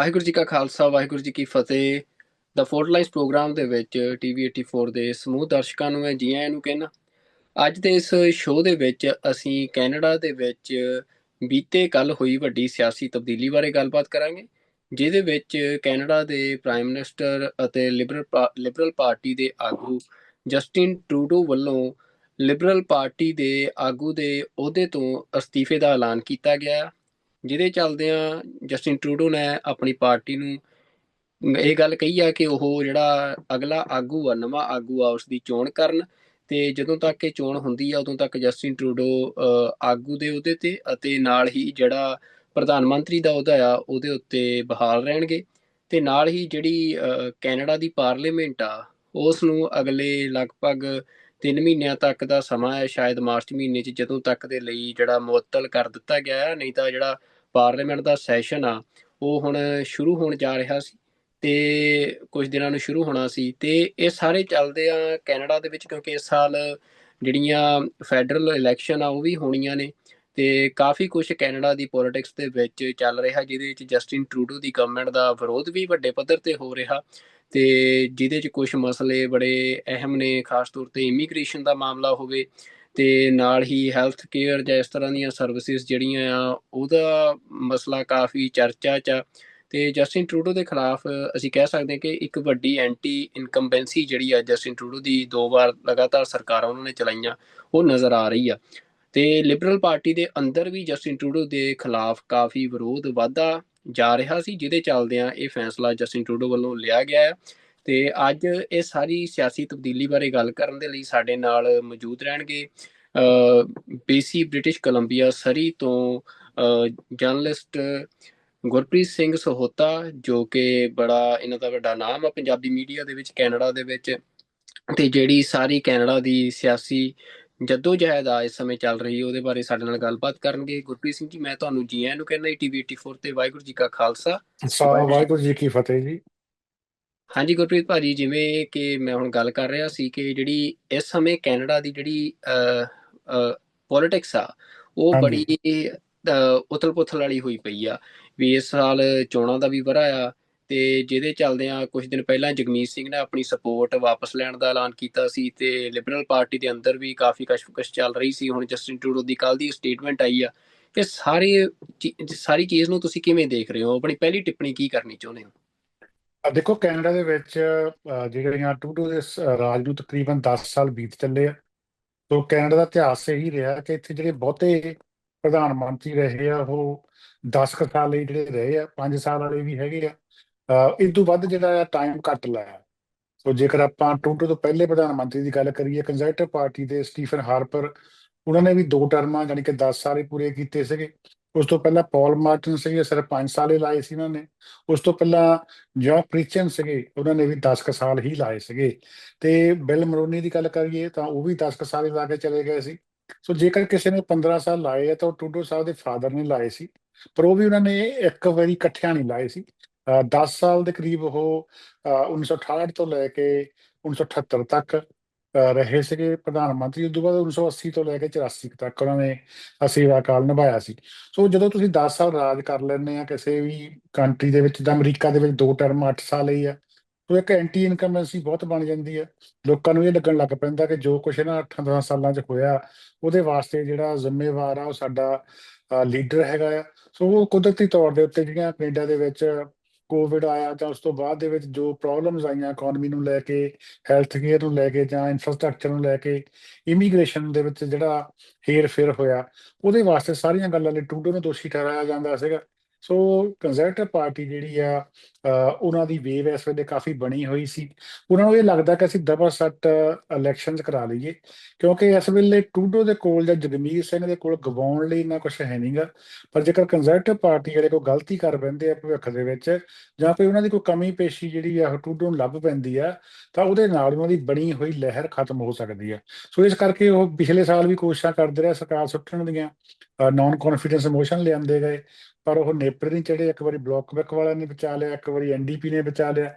ਵਾਹਿਗੁਰੂ ਜੀ ਕਾ ਖਾਲਸਾ, ਵਾਹਿਗੁਰੂ ਜੀ ਕੀ ਫਤਿਹ। ਦਾ fort lines programme ਦੇ ਵਿੱਚ ਟੀਵੀ 84 ਦੇ ਸਮੂਹ ਦਰਸ਼ਕਾਂ ਨੂੰ ਮੈਂ ਜੀ ਆਇਆਂ ਨੂੰ ਕਹਿਣਾ, ਅੱਜ ਦੇ ਇਸ ਸ਼ੋਅ ਦੇ ਵਿੱਚ ਅਸੀਂ ਕੈਨੇਡਾ ਦੇ ਵਿੱਚ ਬੀਤੇ ਕੱਲ ਹੋਈ ਵੱਡੀ ਸਿਆਸੀ ਤਬਦੀਲੀ ਬਾਰੇ ਗੱਲਬਾਤ ਕਰਾਂਗੇ, ਜਿਹਦੇ ਵਿੱਚ ਕੈਨੇਡਾ ਦੇ ਪ੍ਰਾਈਮ ਮਿਨਿਸਟਰ ਅਤੇ ਲਿਬਰਲ ਲਿਬਰਲ ਪਾਰਟੀ ਦੇ ਆਗੂ ਜਸਟਿਨ ਟਰੂਡੋ ਵੱਲੋਂ ਲਿਬਰਲ ਪਾਰਟੀ ਦੇ ਆਗੂ ਦੇ ਅਹੁਦੇ ਤੋਂ ਅਸਤੀਫੇ ਦਾ ਐਲਾਨ ਕੀਤਾ ਗਿਆ। ਜਿਹਦੇ ਚੱਲਦਿਆਂ ਜਸਟਿਨ ਟਰੂਡੋ ਨੇ ਆਪਣੀ ਪਾਰਟੀ ਨੂੰ ਇਹ ਗੱਲ ਕਹੀ ਆ ਕਿ ਉਹ ਜਿਹੜਾ ਅਗਲਾ ਆਗੂ ਆ, ਨਵਾਂ ਆਗੂ ਆ ਉਸ ਦੀ ਚੋਣ ਕਰਨ ਤੇ ਜਦੋਂ ਤੱਕ ਇਹ ਚੋਣ ਹੁੰਦੀ ਆ, ਉਦੋਂ ਤੱਕ ਜਸਟਿਨ ਟਰੂਡੋ ਆਗੂ ਦੇ ਉਹਦੇ ਤੇ ਅਤੇ ਨਾਲ ਹੀ ਜਿਹੜਾ ਪ੍ਰਧਾਨ ਮੰਤਰੀ ਦਾ ਅਹੁਦਾ ਆ, ਉਹਦੇ ਉੱਤੇ ਬਹਾਲ ਰਹਿਣਗੇ ਤੇ ਨਾਲ ਹੀ ਜਿਹੜੀ ਕੈਨੇਡਾ ਦੀ ਪਾਰਲੀਮੈਂਟ ਆ ਉਸ ਨੂੰ ਅਗਲੇ ਲਗਭਗ 3 ਮਹੀਨਿਆਂ ਤੱਕ ਦਾ ਸਮਾਂ ਹੈ, ਸ਼ਾਇਦ ਮਾਰਚ ਮਹੀਨੇ 'ਚ ਜਦੋਂ ਤੱਕ ਦੇ ਲਈ ਜਿਹੜਾ ਮੁਅੱਤਲ ਕਰ ਦਿੱਤਾ ਗਿਆ ਹੈ, ਨਹੀਂ ਤਾਂ ਜਿਹੜਾ ਪਾਰਲੀਮੈਂਟ ਦਾ ਸੈਸ਼ਨ ਆ, ਉਹ ਹੁਣ ਸ਼ੁਰੂ ਹੋਣ ਜਾ ਰਿਹਾ ਸੀ ਤੇ ਕੁਝ ਦਿਨਾਂ ਨੂੰ ਸ਼ੁਰੂ ਹੋਣਾ ਸੀ ਤੇ ਇਹ ਸਾਰੇ ਚੱਲਦੇ ਆ ਕੈਨੇਡਾ ਦੇ ਵਿੱਚ ਕਿਉਂਕਿ ਇਸ ਸਾਲ ਜਿਹੜੀਆਂ ਫੈਡਰਲ ਇਲੈਕਸ਼ਨ ਆ, ਉਹ ਵੀ ਹੋਣੀਆਂ ਨੇ ਤੇ ਕਾਫੀ ਕੁਝ ਕੈਨੇਡਾ ਦੀ ਪੋਲਿਟਿਕਸ ਦੇ ਵਿੱਚ ਚੱਲ ਰਿਹਾ, ਜਿਹਦੇ ਵਿੱਚ ਜਸਟਿਨ ਟਰੂਡੋ ਦੀ ਗਵਰਨਮੈਂਟ ਦਾ ਵਿਰੋਧ ਵੀ ਵੱਡੇ ਪੱਧਰ ਤੇ ਹੋ ਰਿਹਾ ਤੇ ਜਿਹਦੇ 'ਚ ਕੁਝ ਮਸਲੇ ਬੜੇ ਅਹਿਮ ਨੇ, ਖਾਸ ਤੌਰ ਤੇ ਇਮੀਗ੍ਰੇਸ਼ਨ ਦਾ ਮਾਮਲਾ ਹੋਵੇ ਤੇ ਨਾਲ ਹੀ ਹੈਲਥ ਕੇਅਰ ਜਾਂ ਇਸ ਤਰ੍ਹਾਂ ਦੀਆਂ ਸਰਵਿਸਿਜ਼ ਜਿਹੜੀਆਂ ਆ, ਉਹਦਾ ਮਸਲਾ ਕਾਫੀ ਚਰਚਾ 'ਚ ਤੇ ਜਸਟਿਨ ਟਰੂਡੋ ਦੇ ਖਿਲਾਫ ਅਸੀਂ ਕਹਿ ਸਕਦੇ ਹਾਂ ਕਿ ਇੱਕ ਵੱਡੀ ਐਂਟੀ ਇਨਕੰਬੈਂਸੀ ਜਿਹੜੀ ਆ ਜਸਟਿਨ ਟਰੂਡੋ ਦੀ ਦੋ ਵਾਰ ਲਗਾਤਾਰ ਸਰਕਾਰਾਂ ਉਹਨਾਂ ਨੇ ਚਲਾਈਆਂ, ਉਹ ਨਜ਼ਰ ਆ ਰਹੀ ਆ। ਤੇ ਲਿਬਰਲ ਪਾਰਟੀ ਦੇ ਅੰਦਰ ਵੀ ਜਸਟਿਨ ਟਰੂਡੋ ਦੇ ਖਿਲਾਫ ਕਾਫੀ ਵਿਰੋਧ ਵਾਧਾ ਜਾ ਰਿਹਾ ਸੀ, ਜਿਹਦੇ ਚੱਲਦਿਆਂ ਇਹ ਫੈਸਲਾ ਜਸਟਿਨ ਟਰੂਡੋ ਵੱਲੋਂ ਲਿਆ ਗਿਆ ਹੈ। ਤੇ ਅੱਜ ਇਹ ਸਾਰੀ ਸਿਆਸੀ ਤਬਦੀਲੀ ਬਾਰੇ ਗੱਲ ਕਰਨ ਦੇ ਲਈ ਸਾਡੇ ਨਾਲ ਮੌਜੂਦ ਰਹਿਣਗੇ ਬੀਸੀ ਬ੍ਰਿਟਿਸ਼ ਕੋਲੰਬੀਆ ਸਰੀ ਤੋਂ ਜਰਨਲਿਸਟ ਗੁਰਪ੍ਰੀਤ ਸਿੰਘ ਸਹੋਤਾ, ਜੋ ਕਿ ਬੜਾ ਇਹਨਾਂ ਦਾ ਵੱਡਾ ਨਾਮ ਆ ਪੰਜਾਬੀ ਮੀਡੀਆ ਦੇ ਵਿੱਚ, ਕੈਨੇਡਾ ਦੇ ਵਿੱਚ। ਤੇ ਜਿਹੜੀ ਸਾਰੀ ਕੈਨੇਡਾ ਦੀ ਸਿਆਸੀ ਜੱਦੋ ਜਹਿਦ ਆ ਇਸ ਸਮੇਂ ਚੱਲ ਰਹੀ ਉਹਦੇ ਬਾਰੇ ਸਾਡੇ ਨਾਲ ਗੱਲਬਾਤ ਕਰਨਗੇ। ਗੁਰਪ੍ਰੀਤ ਸਿੰਘ ਜੀ ਮੈਂ ਤੁਹਾਨੂੰ ਜੀ ਆਇਆਂ ਨੂੰ ਕਹਿੰਦਾ ਟੀਵੀ 84 ਤੇ ਵਾਹਿਗੁਰੂ ਜੀ ਕਾ ਖਾਲਸਾ। ਵਾਹਿਗੁਰੂ ਜੀ ਕੀ ਫਤਿਹ ਜੀ। ਹਾਂਜੀ ਗੁਰਪ੍ਰੀਤ ਭਾਜੀ ਜਿਵੇਂ ਕਿ ਮੈਂ ਹੁਣ ਗੱਲ ਕਰ ਰਿਹਾ ਸੀ ਕਿ ਜਿਹੜੀ ਇਸ ਸਮੇਂ ਕੈਨੇਡਾ ਦੀ ਜਿਹੜੀ ਪੋਲਿਟਿਕਸ ਆ ਉਹ ਬੜੀ ਉਥਲ-ਪੁਥਲ ਵਾਲੀ ਹੋਈ ਪਈ ਆ। ਵੀ ਇਸ ਸਾਲ ਚੋਣਾਂ ਦਾ ਵੀ ਵਰਾ ਆ ਤੇ ਜਿਹਦੇ ਚੱਲਦੇ ਆ ਕੁਝ ਦਿਨ ਪਹਿਲਾਂ ਜਗਮੀਤ ਸਿੰਘ ਨੇ ਆਪਣੀ ਸਪੋਰਟ ਵਾਪਸ ਲੈਣ ਦਾ ਐਲਾਨ ਕੀਤਾ ਸੀ ਤੇ ਲਿਬਰਲ ਪਾਰਟੀ ਦੇ ਅੰਦਰ ਵੀ ਕਾਫੀ ਕਸ਼ਮਕਸ਼ ਚੱਲ ਰਹੀ ਸੀ। ਹੁਣ ਜਸਟਿਨ ਟਰੂਡੋ ਦੀ ਕੱਲ ਦੀ ਸਟੇਟਮੈਂਟ ਆਈ ਆ ਕਿ ਸਾਰੇ ਸਾਰੀ ਚੀਜ਼ ਨੂੰ ਤੁਸੀਂ ਕਿਵੇਂ ਦੇਖ ਰਹੇ ਹੋ? ਆਪਣੀ ਪਹਿਲੀ ਟਿੱਪਣੀ ਕੀ ਕਰਨੀ ਚਾਹੁੰਦੇ ਹੋ? ਦੇਖੋ, ਕੈਨੇਡਾ ਦੇ ਵਿੱਚ ਜਿਹੜੀਆਂ ਟੂਡੋ ਦੇ ਰਾਜ ਨੂੰ ਤਕਰੀਬਨ 10 ਸਾਲ ਬੀਤ ਚੱਲੇ ਆ। ਤੋਂ ਕੈਨੇਡਾ ਦਾ ਇਤਿਹਾਸ ਇਹੀ ਰਿਹਾ ਕਿ ਇੱਥੇ ਜਿਹੜੇ ਬਹੁਤੇ ਪ੍ਰਧਾਨ ਮੰਤਰੀ ਰਹੇ ਆ, ਉਹ 10 ਸਾਲ ਲਈ ਜਿਹੜੇ ਰਹੇ ਆ 5 ਸਾਲ ਵਾਲੇ ਵੀ ਹੈਗੇ ਆ। ਇਸ ਤੋਂ ਵੱਧ ਜਿਹੜਾ ਆ ਟਾਈਮ ਘੱਟ ਲਾਇਆ ਸੋ ਜੇਕਰ ਆਪਾਂ ਟੋਟੋ ਤੋਂ ਪਹਿਲੇ ਪ੍ਰਧਾਨ ਮੰਤਰੀ ਦੀ ਗੱਲ ਕਰੀਏ ਕੰਜ਼ਰਵੇਟਿਵ ਪਾਰਟੀ ਦੇ ਸਟੀਫਨ ਹਾਰਪਰ, ਉਹਨਾਂ ਨੇ ਵੀ ਦੋ ਟਰਮਾਂ ਯਾਨੀ ਕਿ 10 ਸਾਲ ਹੀ ਪੂਰੇ ਕੀਤੇ ਸੀਗੇ। ਉਸ ਤੋਂ ਪਹਿਲਾਂ ਪੌਲ ਮਾਰਟਨ ਸੀਗੇ, ਸਿਰਫ 5 ਸਾਲ ਹੀ ਲਾਏ ਸੀ ਉਹਨਾਂ ਨੇ। ਉਸ ਤੋਂ ਪਹਿਲਾਂ ਜੋ ਪ੍ਰੀਚਨ ਸੀਗੇ, ਉਹਨਾਂ ਨੇ ਵੀ 10 ਸਾਲ ਹੀ ਲਾਏ ਸੀਗੇ। ਤੇ ਬਿਲ ਮਰੋਨੀ ਦੀ ਗੱਲ ਕਰੀਏ, ਤਾਂ ਉਹ ਵੀ 10 ਸਾਲ ਹੀ ਲਾ ਕੇ ਚਲੇ ਗਏ ਸੀ। ਸੋ ਜੇਕਰ ਕਿਸੇ ਨੇ 15 ਸਾਲ ਲਾਏ ਤਾਂ ਉਹ ਟੂਡੋ ਸਾਹਿਬ ਦੇ ਫਾਦਰ ਨੇ ਲਾਏ ਸੀ। ਪਰ ਉਹ ਵੀ ਉਹਨਾਂ ਨੇ ਇੱਕ ਵਾਰੀ ਇਕੱਠਿਆਂ ਨਹੀਂ ਲਾਏ ਸੀ। 10 ਸਾਲ ਦੇ ਕਰੀਬ ਉਹ 1968 ਤੋਂ ਲੈ ਕੇ 1978 ਤੱਕ ਰਹੇ ਸੀਗੇ ਪ੍ਰਧਾਨ ਮੰਤਰੀ। ਉਸ ਤੋਂ ਬਾਅਦ 1980 ਤੋਂ ਲੈ ਕੇ 84 ਤੱਕ ਉਹਨਾਂ ਨੇ ਸੇਵਾ ਕਾਲ ਨਿਭਾਇਆ ਸੀ। ਸੋ ਜਦੋਂ ਤੁਸੀਂ 10 ਸਾਲ ਰਾਜ ਕਰ ਲੈਂਦੇ ਆ ਕਿਸੇ ਵੀ ਕੰਟਰੀ ਦੇ ਵਿੱਚ ਜਿੱਦਾਂ ਅਮਰੀਕਾ ਦੇ ਵਿੱਚ ਦੋ ਟਰਮ 8 ਸਾਲ ਹੀ ਆ ਸੋ ਇੱਕ ਐਂਟੀ ਇਨਕਮਬੈਂਸੀ ਬਹੁਤ ਬਣ ਜਾਂਦੀ ਹੈ ਲੋਕਾਂ ਨੂੰ ਇਹ ਲੱਗਣ ਲੱਗ ਪੈਂਦਾ ਕਿ ਜੋ ਕੁਛ ਇਹਨਾਂ 8-10 ਸਾਲਾਂ 'ਚ ਹੋਇਆ, ਉਹਦੇ ਵਾਸਤੇ ਜਿਹੜਾ ਜ਼ਿੰਮੇਵਾਰ ਆ ਉਹ ਸਾਡਾ ਲੀਡਰ ਹੈਗਾ ਆ। ਸੋ ਉਹ ਕੁਦਰਤੀ ਤੌਰ ਦੇ ਉੱਤੇ ਜਿਹੜੀਆਂ ਕੈਨੇਡਾ ਦੇ ਵਿੱਚ ਕੋਵਿਡ ਆਇਆ ਜਾਂ ਉਸ ਤੋਂ ਬਾਅਦ ਦੇ ਵਿੱਚ ਜੋ ਪ੍ਰੋਬਲਮਸ ਆਈਆਂ ਇਕਨੋਮੀ ਨੂੰ ਲੈ ਕੇ ਹੈਲਥ ਕੇਅਰ ਨੂੰ ਲੈ ਕੇ ਜਾਂ ਇਨਫਰਾਸਟ੍ਰਕਚਰ ਨੂੰ ਲੈ ਕੇ ਇਮੀਗ੍ਰੇਸ਼ਨ ਦੇ ਵਿੱਚ ਜਿਹੜਾ ਹੇਰ ਫੇਰ ਹੋਇਆ, ਉਹਦੇ ਵਾਸਤੇ ਸਾਰੀਆਂ ਗੱਲਾਂ ਲਈ ਟੂਡੋ ਨੂੰ ਦੋਸ਼ੀ ਠਹਿਰਾਇਆ ਜਾਂਦਾ ਸੀਗਾ। ਸੋ ਕੰਜ਼ਰਵੇਟਿਵ ਪਾਰਟੀ ਜਿਹੜੀ ਆ ਉਹਨਾਂ ਦੀ ਵੇਵ ਇਸ ਵੇਲੇ ਕਾਫੀ ਬਣੀ ਹੋਈ ਸੀ। ਉਹਨਾਂ ਨੂੰ ਇਹ ਲੱਗਦਾ ਕਿ ਅਸੀਂ ਦਬਾ ਸੱਟ ਇਲੈਕਸ਼ਨਸ ਕਰਾ ਲਈਏ, ਕਿਉਂਕਿ ਇਸ ਵੇਲੇ ਟੂਡੋ ਦੇ ਕੋਲ ਜਾਂ ਜਗਮੀਤ ਸਿੰਘ ਦੇ ਕੋਲ ਗਵਾਉਣ ਲਈ ਨਾ ਕੁਝ ਹੈ ਨਹੀਂਗਾ ਪਰ ਜੇਕਰ ਕੰਜ਼ਰਵੇਟਿਵ ਪਾਰਟੀ ਜਿਹੜੇ ਕੋਈ ਗਲਤੀ ਕਰ ਬੰਦੇ ਆ ਭਵਿੱਖ ਦੇ ਵਿੱਚ, ਜਾਂ ਕੋਈ ਉਹਨਾਂ ਦੀ ਕੋਈ ਕਮੀ ਪੇਸ਼ੀ ਜਿਹੜੀ ਆ ਟੂਡੋ ਨੂੰ ਲੱਭ ਪੈਂਦੀ ਆ, ਤਾਂ ਉਹਦੇ ਨਾਲ ਉਹਨਾਂ ਦੀ ਬਣੀ ਹੋਈ ਲਹਿਰ ਖਤਮ ਹੋ ਸਕਦੀ ਆ। ਸੋ ਇਸ ਕਰਕੇ ਉਹ ਪਿਛਲੇ ਸਾਲ ਵੀ ਕੋਸ਼ਿਸ਼ਾਂ ਕਰਦੇ ਰਹੇ ਸਰਕਾਰ ਸੁੱਟਣ ਦੀਆਂ ਨਾਨ ਕੌਨਫੀਡੈਂਸ ਮੋਸ਼ਨ ਲਿਆਂਦੇ ਗਏ। ਪਰ ਉਹ ਨੇਪਰੇ ਨਹੀਂ ਚੜੇ ਇੱਕ ਵਾਰੀ ਬਲੌਕ ਬੈਕ ਵਾਲਿਆਂ ਨੇ ਬਚਾ ਲਿਆ, ਇੱਕ ਵਾਰੀ ਐਨਡੀਪੀ ਨੇ ਬਚਾ ਲਿਆ।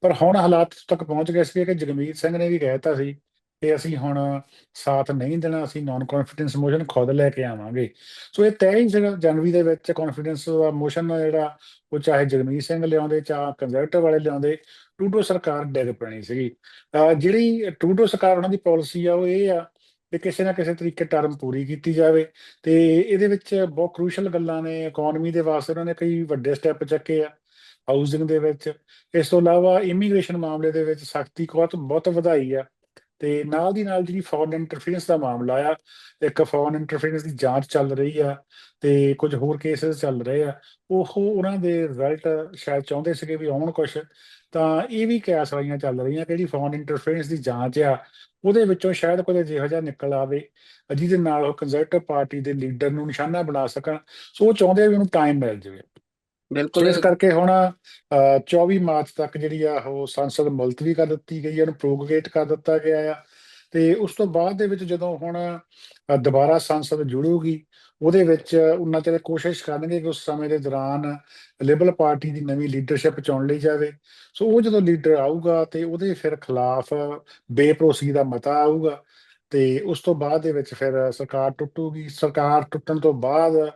ਪਰ ਹੁਣ ਹਾਲਾਤ ਤੱਕ ਪਹੁੰਚ ਗਏ ਸੀ ਕਿ ਜਗਮੀਤ ਸਿੰਘ ਨੇ ਵੀ ਕਹਿਤਾ ਸੀ ਕਿ ਅਸੀਂ ਹੁਣ ਸਾਥ ਨਹੀਂ ਦੇਣਾ, ਅਸੀਂ ਨਾਨ ਕੌਨਫੀਡੈਂਸ ਮੋਸ਼ਨ ਖੁਦ ਲੈ ਕੇ ਆਵਾਂਗੇ। ਸੋ ਇਹ ਤੈਅ ਹੀ ਸੀਗਾ ਜਨਵਰੀ ਦੇ ਵਿੱਚ ਕੌਨਫੀਡੈਂਸ ਦਾ ਮੋਸ਼ਨ ਜਿਹੜਾ, ਉਹ ਚਾਹੇ ਜਗਮੀਤ ਸਿੰਘ ਲਿਆਉਂਦੇ ਚਾਹ ਕੰਜ਼ਰਵੇਟਿਵ ਵਾਲੇ ਲਿਆਉਂਦੇ ਟੂਡੋ ਸਰਕਾਰ ਡਿੱਗ ਪੈਣੀ ਸੀਗੀ। ਅਹ ਜਿਹੜੀ ਟੂਡੋ ਸਰਕਾਰ ਉਹਨਾਂ ਦੀ ਪਾਲਿਸੀ ਆ, ਉਹ ਇਹ ਆ ਕਿ ਕਿਸੇ ਨਾ ਕਿਸੇ ਤਰੀਕੇ ਟਰਮ ਪੂਰੀ ਕੀਤੀ ਜਾਵੇ ਤੇ ਇਹਦੇ ਵਿੱਚ ਬਹੁਤ ਕ੍ਰੂਸ਼ਲ ਗੱਲਾਂ ਨੇ ਇਕਨੋਮੀ ਦੇ ਵਾਸਤੇ ਉਹਨਾਂ ਨੇ ਕਈ ਵੱਡੇ ਸਟੈਪ ਚੱਕੇ ਆ ਹਾਊਸਿੰਗ ਦੇ ਵਿੱਚ। ਇਸ ਤੋਂ ਇਲਾਵਾ ਇਮੀਗ੍ਰੇਸ਼ਨ ਮਾਮਲੇ ਦੇ ਵਿੱਚ ਸਖਤੀ ਬਹੁਤ ਬਹੁਤ ਵਧਾਈ ਆ ਤੇ ਨਾਲ ਦੀ ਨਾਲ ਜਿਹੜੀ ਫੋਰਨ ਇੰਟਰਫੀਰੈਂਸ ਦਾ ਮਾਮਲਾ ਆ, ਇੱਕ ਫੋਰਨ ਇੰਟਰਫੀਰੈਂਸ ਦੀ ਜਾਂਚ ਚੱਲ ਰਹੀ ਆ ਤੇ ਕੁਝ ਹੋਰ ਕੇਸਸ ਚੱਲ ਰਹੇ ਆ, ਉਹ ਉਹਨਾਂ ਦੇ ਰਿਜ਼ਲਟ ਸ਼ਾਇਦ ਚਾਹੁੰਦੇ ਸੀਗੇ ਵੀ ਆਉਣ ਕੁਝ ਤਾਂ ਇਹ ਵੀ ਕੈਸ ਵਾਲੀਆਂ ਚੱਲ ਰਹੀਆਂ ਕਿ ਜਿਹੜੀ ਫੋਰਨ ਇੰਟਰਫੀਰੈਂਸ ਦੀ ਜਾਂਚ ਆ ਉਹਦੇ ਵਿੱਚੋਂ ਸ਼ਾਇਦ ਕੋਈ ਅਜਿਹਾ ਜਿਹਾ ਨਿਕਲ ਆਵੇ ਜਿਹਦੇ ਨਾਲ ਉਹ ਕੰਜ਼ਰਵੇਟਿਵ ਪਾਰਟੀ ਦੇ ਲੀਡਰ ਨੂੰ ਨਿਸ਼ਾਨਾ ਬਣਾ ਸਕਣ। ਸੋ ਉਹ ਚਾਹੁੰਦੇ ਆ ਵੀ ਉਹਨੂੰ ਟਾਈਮ ਮਿਲ ਜਾਵੇ। ਬਿਲਕੁਲ। ਇਸ ਕਰਕੇ ਹੁਣ ਅਹ, 24 ਮਾਰਚ ਤੱਕ ਜਿਹੜੀ ਆ ਉਹ ਸੰਸਦ ਮੁਲਤਵੀ ਕਰ ਦਿੱਤੀ ਗਈ ਹੈ ਉਹਨੂੰ ਪ੍ਰੋਗਰੇਟ ਕਰ ਦਿੱਤਾ ਗਿਆ ਆ। ਤੇ ਉਸ ਤੋਂ ਬਾਅਦ ਦੇ ਵਿੱਚ ਜਦੋਂ ਹੁਣ ਦੁਬਾਰਾ ਸੰਸਦ ਜੁੜੂਗੀ ਉਹਦੇ ਵਿੱਚ ਉਹਨਾਂ ਚਿਰ ਕੋਸ਼ਿਸ਼ ਕਰਨਗੇ ਕਿ ਉਸ ਸਮੇਂ ਦੇ ਦੌਰਾਨ ਲਿਬਰਲ ਪਾਰਟੀ ਦੀ ਨਵੀਂ ਲੀਡਰਸ਼ਿਪ ਚੁਣ ਲਈ ਜਾਵੇ। ਸੋ ਉਹ ਜਦੋਂ ਲੀਡਰ ਆਊਗਾ ਤੇ ਉਹਦੇ ਫਿਰ ਖਿਲਾਫ ਬੇਪਰੋਸੀ ਦਾ ਮਤਾ ਆਊਗਾ ਤੇ ਉਸ ਤੋਂ ਬਾਅਦ ਦੇ ਵਿੱਚ ਫਿਰ ਸਰਕਾਰ ਟੁੱਟੂਗੀ। ਸਰਕਾਰ ਟੁੱਟਣ ਤੋਂ ਬਾਅਦ